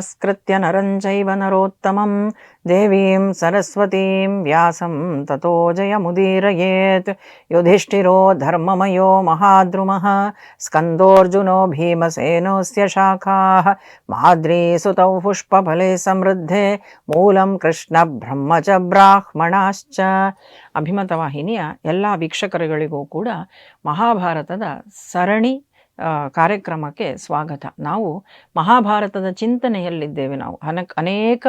नमस्कृत्य नरं चैव नरोत्तमं देवीं सरस्वतीं व्यासं ततो जयमुदीरयेत् युधिष्ठिरो धर्ममयो महाद्रुमः स्कन्दोऽर्जुनो भीमसेनोऽस्य शाखाः माद्रीसुतौ पुष्पफले समृद्धे ಮೂಲಂ ಕೃಷ್ಣ ಬ್ರಹ್ಮ ಚ ಬ್ರಾಹ್ಮಣಾಶ್ಚ ಅಭಿಮತ ವಾಹಿನಿಯ ಎಲ್ಲ ವೀಕ್ಷಕರುಗಳಿಗೂ ಕೂಡ ಮಹಾಭಾರತದ ಸರಣಿ ಆ, ಕಾರ್ಯಕ್ರಮಕ್ಕೆ ಸ್ವಾಗತ. ನಾವು ಮಹಾಭಾರತದ ಚಿಂತನೆಯಲ್ಲಿದ್ದೇವೆ ನಾವು. ಅನೇಕ ಅನೇಕ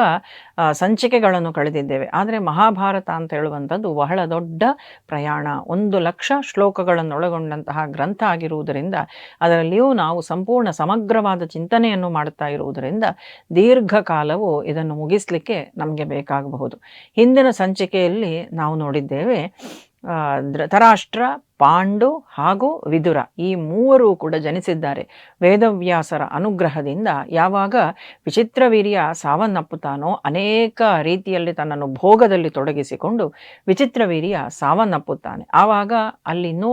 ಸಂಚಿಕೆಗಳನ್ನು ಕಳೆದಿದ್ದೇವೆ. ಆದರೆ ಮಹಾಭಾರತ ಅಂತ ಹೇಳುವಂಥದ್ದು ಬಹಳ ದೊಡ್ಡ ಪ್ರಯಾಣ. ಒಂದು ಲಕ್ಷ ಶ್ಲೋಕಗಳನ್ನು ಒಳಗೊಂಡಂತಹ ಗ್ರಂಥ ಆಗಿರುವುದರಿಂದ ಅದರಲ್ಲಿಯೂ ನಾವು ಸಂಪೂರ್ಣ ಸಮಗ್ರವಾದ ಚಿಂತನೆಯನ್ನು ಮಾಡುತ್ತಾ ಇರುವುದರಿಂದ ದೀರ್ಘಕಾಲವು ಇದನ್ನು ಮುಗಿಸ್ಲಿಕ್ಕೆ ನಮಗೆ ಬೇಕಾಗಬಹುದು. ಹಿಂದಿನ ಸಂಚಿಕೆಯಲ್ಲಿ ನಾವು ನೋಡಿದ್ದೇವೆ ಧೃತರಾಷ್ಟ್ರ ಪಾಂಡು ಹಾಗೂ ವಿದುರ ಈ ಮೂವರು ಕೂಡ ಜನಿಸಿದ್ದಾರೆ. ವೇದವ್ಯಾಸರ ಅನುಗ್ರಹದಿಂದ ಯಾವಾಗ ವಿಚಿತ್ರವೀರ್ಯ ಸಾವನ್ನಪ್ಪುತ್ತಾನೋ ಅನೇಕ ರೀತಿಯಲ್ಲಿ ತನ್ನನ್ನು ಭೋಗದಲ್ಲಿ ತೊಡಗಿಸಿಕೊಂಡು ವಿಚಿತ್ರವೀರ್ಯ ಸಾವನ್ನಪ್ಪುತ್ತಾನೆ. ಆವಾಗ ಅಲ್ಲಿನ್ನೂ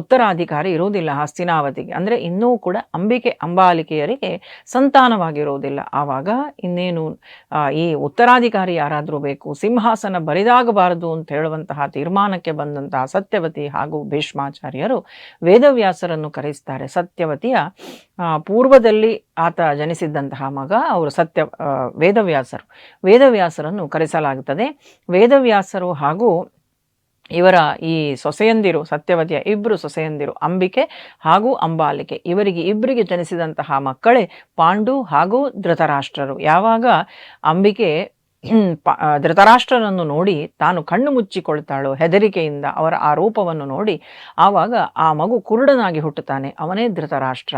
ಉತ್ತರಾಧಿಕಾರಿ ಇರುವುದಿಲ್ಲ ಹಸ್ತಿನಾವತಿಗೆ ಅಂದರೆ ಇನ್ನೂ ಕೂಡ ಅಂಬಿಕೆ ಅಂಬಾಲಿಕೆಯರಿಗೆ ಸಂತಾನವಾಗಿರುವುದಿಲ್ಲ. ಆವಾಗ ಇನ್ನೇನು ಈ ಉತ್ತರಾಧಿಕಾರಿ ಯಾರಾದರೂ ಬೇಕು, ಸಿಂಹಾಸನ ಬರಿದಾಗಬಾರದು ಅಂತ ಹೇಳುವಂತಹ ತೀರ್ಮಾನಕ್ಕೆ ಬಂದಂತಹ ಸತ್ಯವತಿ ಹಾಗೂ ಭೀಷ್ಮಾಚಾರ್ಯರು ವೇದವ್ಯಾಸರನ್ನು ಕರೆಸ್ತಾರೆ ಸತ್ಯವತಿಯ ಪೂರ್ವದಲ್ಲಿ ಆತ ಜನಿಸಿದ್ದಂತಹ ಮಗ ಅವರು ಸತ್ಯ ವೇದವ್ಯಾಸರು. ವೇದವ್ಯಾಸರನ್ನು ಕರೆಸಲಾಗುತ್ತದೆ. ವೇದವ್ಯಾಸರು ಹಾಗೂ ಇವರ ಈ ಸೊಸೆಯಂದಿರು, ಸತ್ಯವತಿಯ ಇಬ್ಬರು ಸೊಸೆಯಂದಿರು, ಅಂಬಿಕೆ ಹಾಗೂ ಅಂಬಾಲಿಕೆ, ಇವರಿಗೆ ಇಬ್ಬರಿಗೆ ಜನಿಸಿದಂತಹ ಮಕ್ಕಳೇ ಪಾಂಡು ಹಾಗೂ ಧೃತರಾಷ್ಟ್ರರು. ಯಾವಾಗ ಅಂಬಿಕೆ ಧೃತರಾಷ್ಟ್ರನನ್ನು ನೋಡಿ ತಾನು ಕಣ್ಣು ಮುಚ್ಚಿಕೊಳ್ತಾಳು ಹೆದರಿಕೆಯಿಂದ ಅವರ ಆ ರೂಪವನ್ನು ನೋಡಿ ಆವಾಗ ಆ ಮಗು ಕುರುಡನಾಗಿ ಹುಟ್ಟುತ್ತಾನೆ, ಅವನೇ ಧೃತರಾಷ್ಟ್ರ.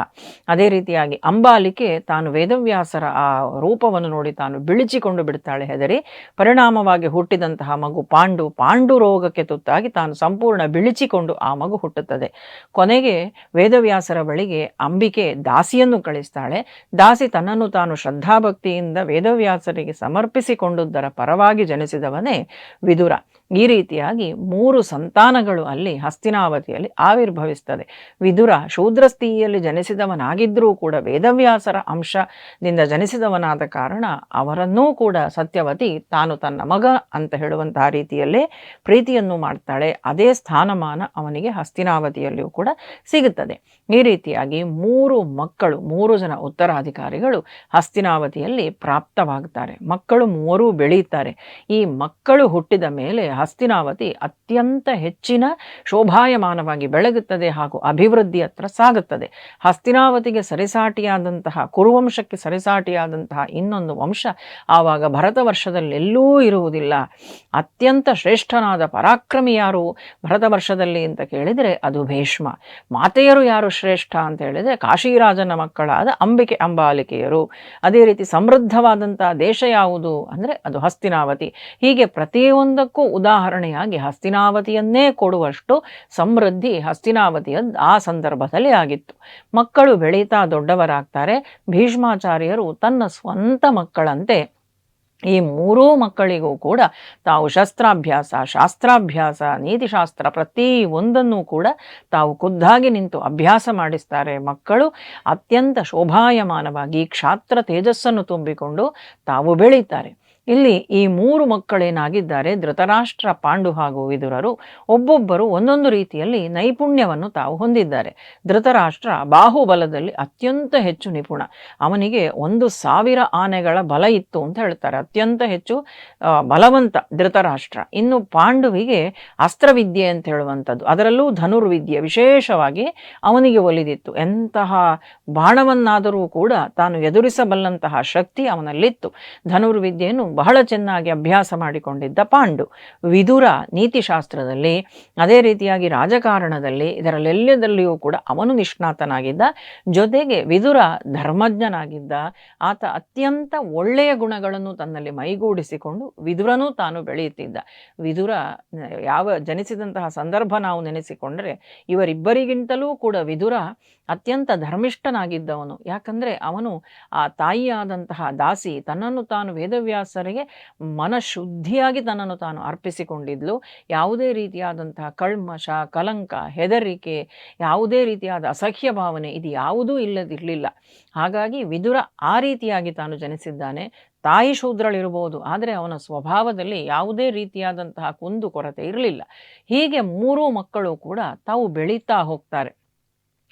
ಅದೇ ರೀತಿಯಾಗಿ ಅಂಬಾಲಿಕೆ ತಾನು ವೇದವ್ಯಾಸರ ಆ ರೂಪವನ್ನು ನೋಡಿ ತಾನು ಬಿಳಿಚಿಕೊಂಡು ಬಿಡ್ತಾಳೆ, ಹೆದರಿ ಪರಿಣಾಮವಾಗಿ ಹುಟ್ಟಿದಂತಹ ಮಗು ಪಾಂಡು ಪಾಂಡು ರೋಗಕ್ಕೆ ತುತ್ತಾಗಿ ತಾನು ಸಂಪೂರ್ಣ ಬಿಳಿಚಿಕೊಂಡು ಆ ಮಗು ಹುಟ್ಟುತ್ತದೆ. ಕೊನೆಗೆ ವೇದವ್ಯಾಸರ ಬಳಿಗೆ ಅಂಬಿಕೆ ದಾಸಿಯನ್ನು ಕಳಿಸ್ತಾಳೆ. ದಾಸಿ ತನ್ನನ್ನು ತಾನು ಶ್ರದ್ಧಾಭಕ್ತಿಯಿಂದ ವೇದವ್ಯಾಸರಿಗೆ ಸಮರ್ಪಿಸಿಕೊಂಡುದರ ಪರವಾಗಿ ಜನಿಸಿದವನೇ ವಿದುರ. ಈ ರೀತಿಯಾಗಿ ಮೂರು ಸಂತಾನಗಳು ಅಲ್ಲಿ ಹಸ್ತಿನಾವತಿಯಲ್ಲಿ ಆವಿರ್ಭವಿಸ್ತದೆ ವಿದುರ ಶೂದ್ರಸ್ಥಿತಿಯಲ್ಲಿ ಜನಿಸಿದವನಾಗಿದ್ದರೂ ಕೂಡ ವೇದವ್ಯಾಸರ ಅಂಶದಿಂದ ಜನಿಸಿದವನಾದ ಕಾರಣ ಅವರನ್ನೂ ಕೂಡ ಸತ್ಯವತಿ ತಾನು ತನ್ನ ಮಗ ಅಂತ ಹೇಳುವಂತಹ ರೀತಿಯಲ್ಲೇ ಪ್ರೀತಿಯನ್ನು ಮಾಡ್ತಾಳೆ. ಅದೇ ಸ್ಥಾನಮಾನ ಅವನಿಗೆ ಹಸ್ತಿನಾವತಿಯಲ್ಲಿಯೂ ಕೂಡ ಸಿಗುತ್ತದೆ. ಈ ರೀತಿಯಾಗಿ ಮೂರು ಮಕ್ಕಳು, ಮೂರು ಜನ ಉತ್ತರಾಧಿಕಾರಿಗಳು ಹಸ್ತಿನಾವತಿಯಲ್ಲಿ ಪ್ರಾಪ್ತವಾಗ್ತಾರೆ. ಮಕ್ಕಳು ಮೂವರೂ ಬೆಳೆಯುತ್ತಾರೆ. ಈ ಮಕ್ಕಳು ಹುಟ್ಟಿದ ಮೇಲೆ ಹಸ್ತಿನಾವತಿ ಅತ್ಯಂತ ಹೆಚ್ಚಿನ ಶೋಭಾಯಮಾನವಾಗಿ ಬೆಳಗುತ್ತದೆ ಹಾಗೂ ಅಭಿವೃದ್ಧಿ ಹತ್ರ ಸಾಗುತ್ತದೆ. ಹಸ್ತಿನಾವತಿಗೆ ಸರಿಸಾಟಿಯಾದಂತಹ, ಕುರುವಂಶಕ್ಕೆ ಸರಿಸಾಟಿಯಾದಂತಹ ಇನ್ನೊಂದು ವಂಶ ಆವಾಗ ಭರತ ವರ್ಷದಲ್ಲಿ ಎಲ್ಲೂ ಇರುವುದಿಲ್ಲ. ಅತ್ಯಂತ ಶ್ರೇಷ್ಠನಾದ ಪರಾಕ್ರಮಿ ಯಾರು ಭರತ ವರ್ಷದಲ್ಲಿ ಅಂತ ಕೇಳಿದರೆ ಅದು ಭೀಷ್ಮ. ಮಾತೆಯರು ಯಾರು ಶ್ರೇಷ್ಠ ಅಂತ ಹೇಳಿದರೆ ಕಾಶಿರಾಜನ ಮಕ್ಕಳಾದ ಅಂಬಿಕೆ ಅಂಬಾಲಿಕೆಯರು. ಅದೇ ರೀತಿ ಸಮೃದ್ಧವಾದಂತಹ ದೇಶ ಯಾವುದು ಅಂದರೆ ಅದು ಹಸ್ತಿನಾವತಿ. ಹೀಗೆ ಪ್ರತಿಯೊಂದಕ್ಕೂ ಉದಾಹರಣೆಯಾಗಿ ಹಸ್ತಿನಾವತಿಯನ್ನೇ ಕೊಡುವಷ್ಟು ಸಮೃದ್ಧಿ ಹಸ್ತಿನಾವತಿಯ ಆ ಸಂದರ್ಭದಲ್ಲಿ ಆಗಿತ್ತು. ಮಕ್ಕಳು ಬೆಳೀತಾ ದೊಡ್ಡವರಾಗ್ತಾರೆ. ಭೀಷ್ಮಾಚಾರ್ಯರು ತನ್ನ ಸ್ವಂತ ಮಕ್ಕಳಂತೆ ಈ ಮೂರೂ ಮಕ್ಕಳಿಗೂ ಕೂಡ ತಾವು ಶಸ್ತ್ರಾಭ್ಯಾಸ, ಶಾಸ್ತ್ರಾಭ್ಯಾಸ, ನೀತಿಶಾಸ್ತ್ರ ಪ್ರತಿ ಒಂದನ್ನೂ ಕೂಡ ತಾವು ಖುದ್ದಾಗಿ ನಿಂತು ಅಭ್ಯಾಸ ಮಾಡಿಸ್ತಾರೆ. ಮಕ್ಕಳು ಅತ್ಯಂತ ಶೋಭಾಯಮಾನವಾಗಿ ಕ್ಷಾತ್ರ ತೇಜಸ್ಸನ್ನು ತುಂಬಿಕೊಂಡು ತಾವು ಬೆಳೀತಾರೆ. ಇಲ್ಲಿ ಈ ಮೂರು ಮಕ್ಕಳೇನಾಗಿದ್ದಾರೆ? ಧೃತರಾಷ್ಟ್ರ, ಪಾಂಡು ಹಾಗೂ ವಿದುರರು ಒಬ್ಬೊಬ್ಬರು ಒಂದೊಂದು ರೀತಿಯಲ್ಲಿ ನೈಪುಣ್ಯವನ್ನು ತಾವು ಹೊಂದಿದ್ದಾರೆ. ಧೃತರಾಷ್ಟ್ರ ಬಾಹುಬಲದಲ್ಲಿ ಅತ್ಯಂತ ಹೆಚ್ಚು ನಿಪುಣ. ಅವನಿಗೆ ಒಂದು ಸಾವಿರ ಆನೆಗಳ ಬಲ ಇತ್ತು ಅಂತ ಹೇಳ್ತಾರೆ. ಅತ್ಯಂತ ಹೆಚ್ಚು ಬಲವಂತ ಧೃತರಾಷ್ಟ್ರ. ಇನ್ನು ಪಾಂಡುವಿಗೆ ಅಸ್ತ್ರವಿದ್ಯೆ ಅಂತ ಹೇಳುವಂಥದ್ದು. ಅದರಲ್ಲೂ ಧನುರ್ವಿದ್ಯೆ ವಿಶೇಷವಾಗಿ ಅವನಿಗೆ ಒಲಿದಿತ್ತು. ಎಂತಹ ಬಾಣವನ್ನಾದರೂ ಕೂಡ ತಾನು ಎದುರಿಸಬಲ್ಲಂತಹ ಶಕ್ತಿ ಅವನಲ್ಲಿತ್ತು. ಧನುರ್ವಿದ್ಯೆಯನ್ನು ಬಹಳ ಚೆನ್ನಾಗಿ ಅಭ್ಯಾಸ ಮಾಡಿಕೊಂಡಿದ್ದ ಪಾಂಡು. ವಿದುರ ನೀತಿಶಾಸ್ತ್ರದಲ್ಲಿ, ಅದೇ ರೀತಿಯಾಗಿ ರಾಜಕಾರಣದಲ್ಲಿ ಇದರಲ್ಲೆಲ್ಲದಲ್ಲಿಯೂ ಕೂಡ ಅವನು ನಿಷ್ಣಾತನಾಗಿದ್ದ. ಜೊತೆಗೆ ವಿದುರ ಧರ್ಮಜ್ಞನಾಗಿದ್ದ. ಆತ ಅತ್ಯಂತ ಒಳ್ಳೆಯ ಗುಣಗಳನ್ನು ತನ್ನಲ್ಲಿ ಮೈಗೂಡಿಸಿಕೊಂಡು ವಿದುರನೂ ತಾನು ಬೆಳೆಯುತ್ತಿದ್ದ. ವಿದುರ ಯಾವ ಜನಿಸಿದಂತಹ ಸಂದರ್ಭ ನಾವು ನೆನೆಸಿಕೊಂಡರೆ, ಇವರಿಬ್ಬರಿಗಿಂತಲೂ ಕೂಡ ವಿದುರ ಅತ್ಯಂತ ಧರ್ಮಿಷ್ಠನಾಗಿದ್ದವನು. ಯಾಕಂದರೆ ಅವನು ಆ ತಾಯಿಯಾದಂತಹ ದಾಸಿ, ತನ್ನನ್ನು ತಾನು ವೇದವ್ಯಾಸರ ವೇದವ್ಯಾಸರಿಗೆ ಮನಶುದ್ಧಿಯಾಗಿ ತನ್ನನ್ನು ತಾನು ಅರ್ಪಿಸಿಕೊಂಡಿದ್ಲು. ಯಾವುದೇ ರೀತಿಯಾದಂತಹ ಕಳ್ಮಶ, ಕಲಂಕ, ಹೆದರಿಕೆ, ಯಾವುದೇ ರೀತಿಯಾದ ಅಸಹ್ಯ ಭಾವನೆ ಇದು ಯಾವುದೂ ಇಲ್ಲದಿರಲಿಲ್ಲ. ಹಾಗಾಗಿ ವಿದುರ ಆ ರೀತಿಯಾಗಿ ತಾನು ಜನಿಸಿದ್ದಾನೆ. ತಾಯಿ ಶೂದ್ರಳಿರ್ಬೋದು, ಆದರೆ ಅವನ ಸ್ವಭಾವದಲ್ಲಿ ಯಾವುದೇ ರೀತಿಯಾದಂತಹ ಕುಂದು ಕೊರತೆ ಇರಲಿಲ್ಲ. ಹೀಗೆ ಮೂರೂ ಮಕ್ಕಳು ಕೂಡ ತಾವು ಬೆಳೀತಾ ಹೋಗ್ತಾರೆ.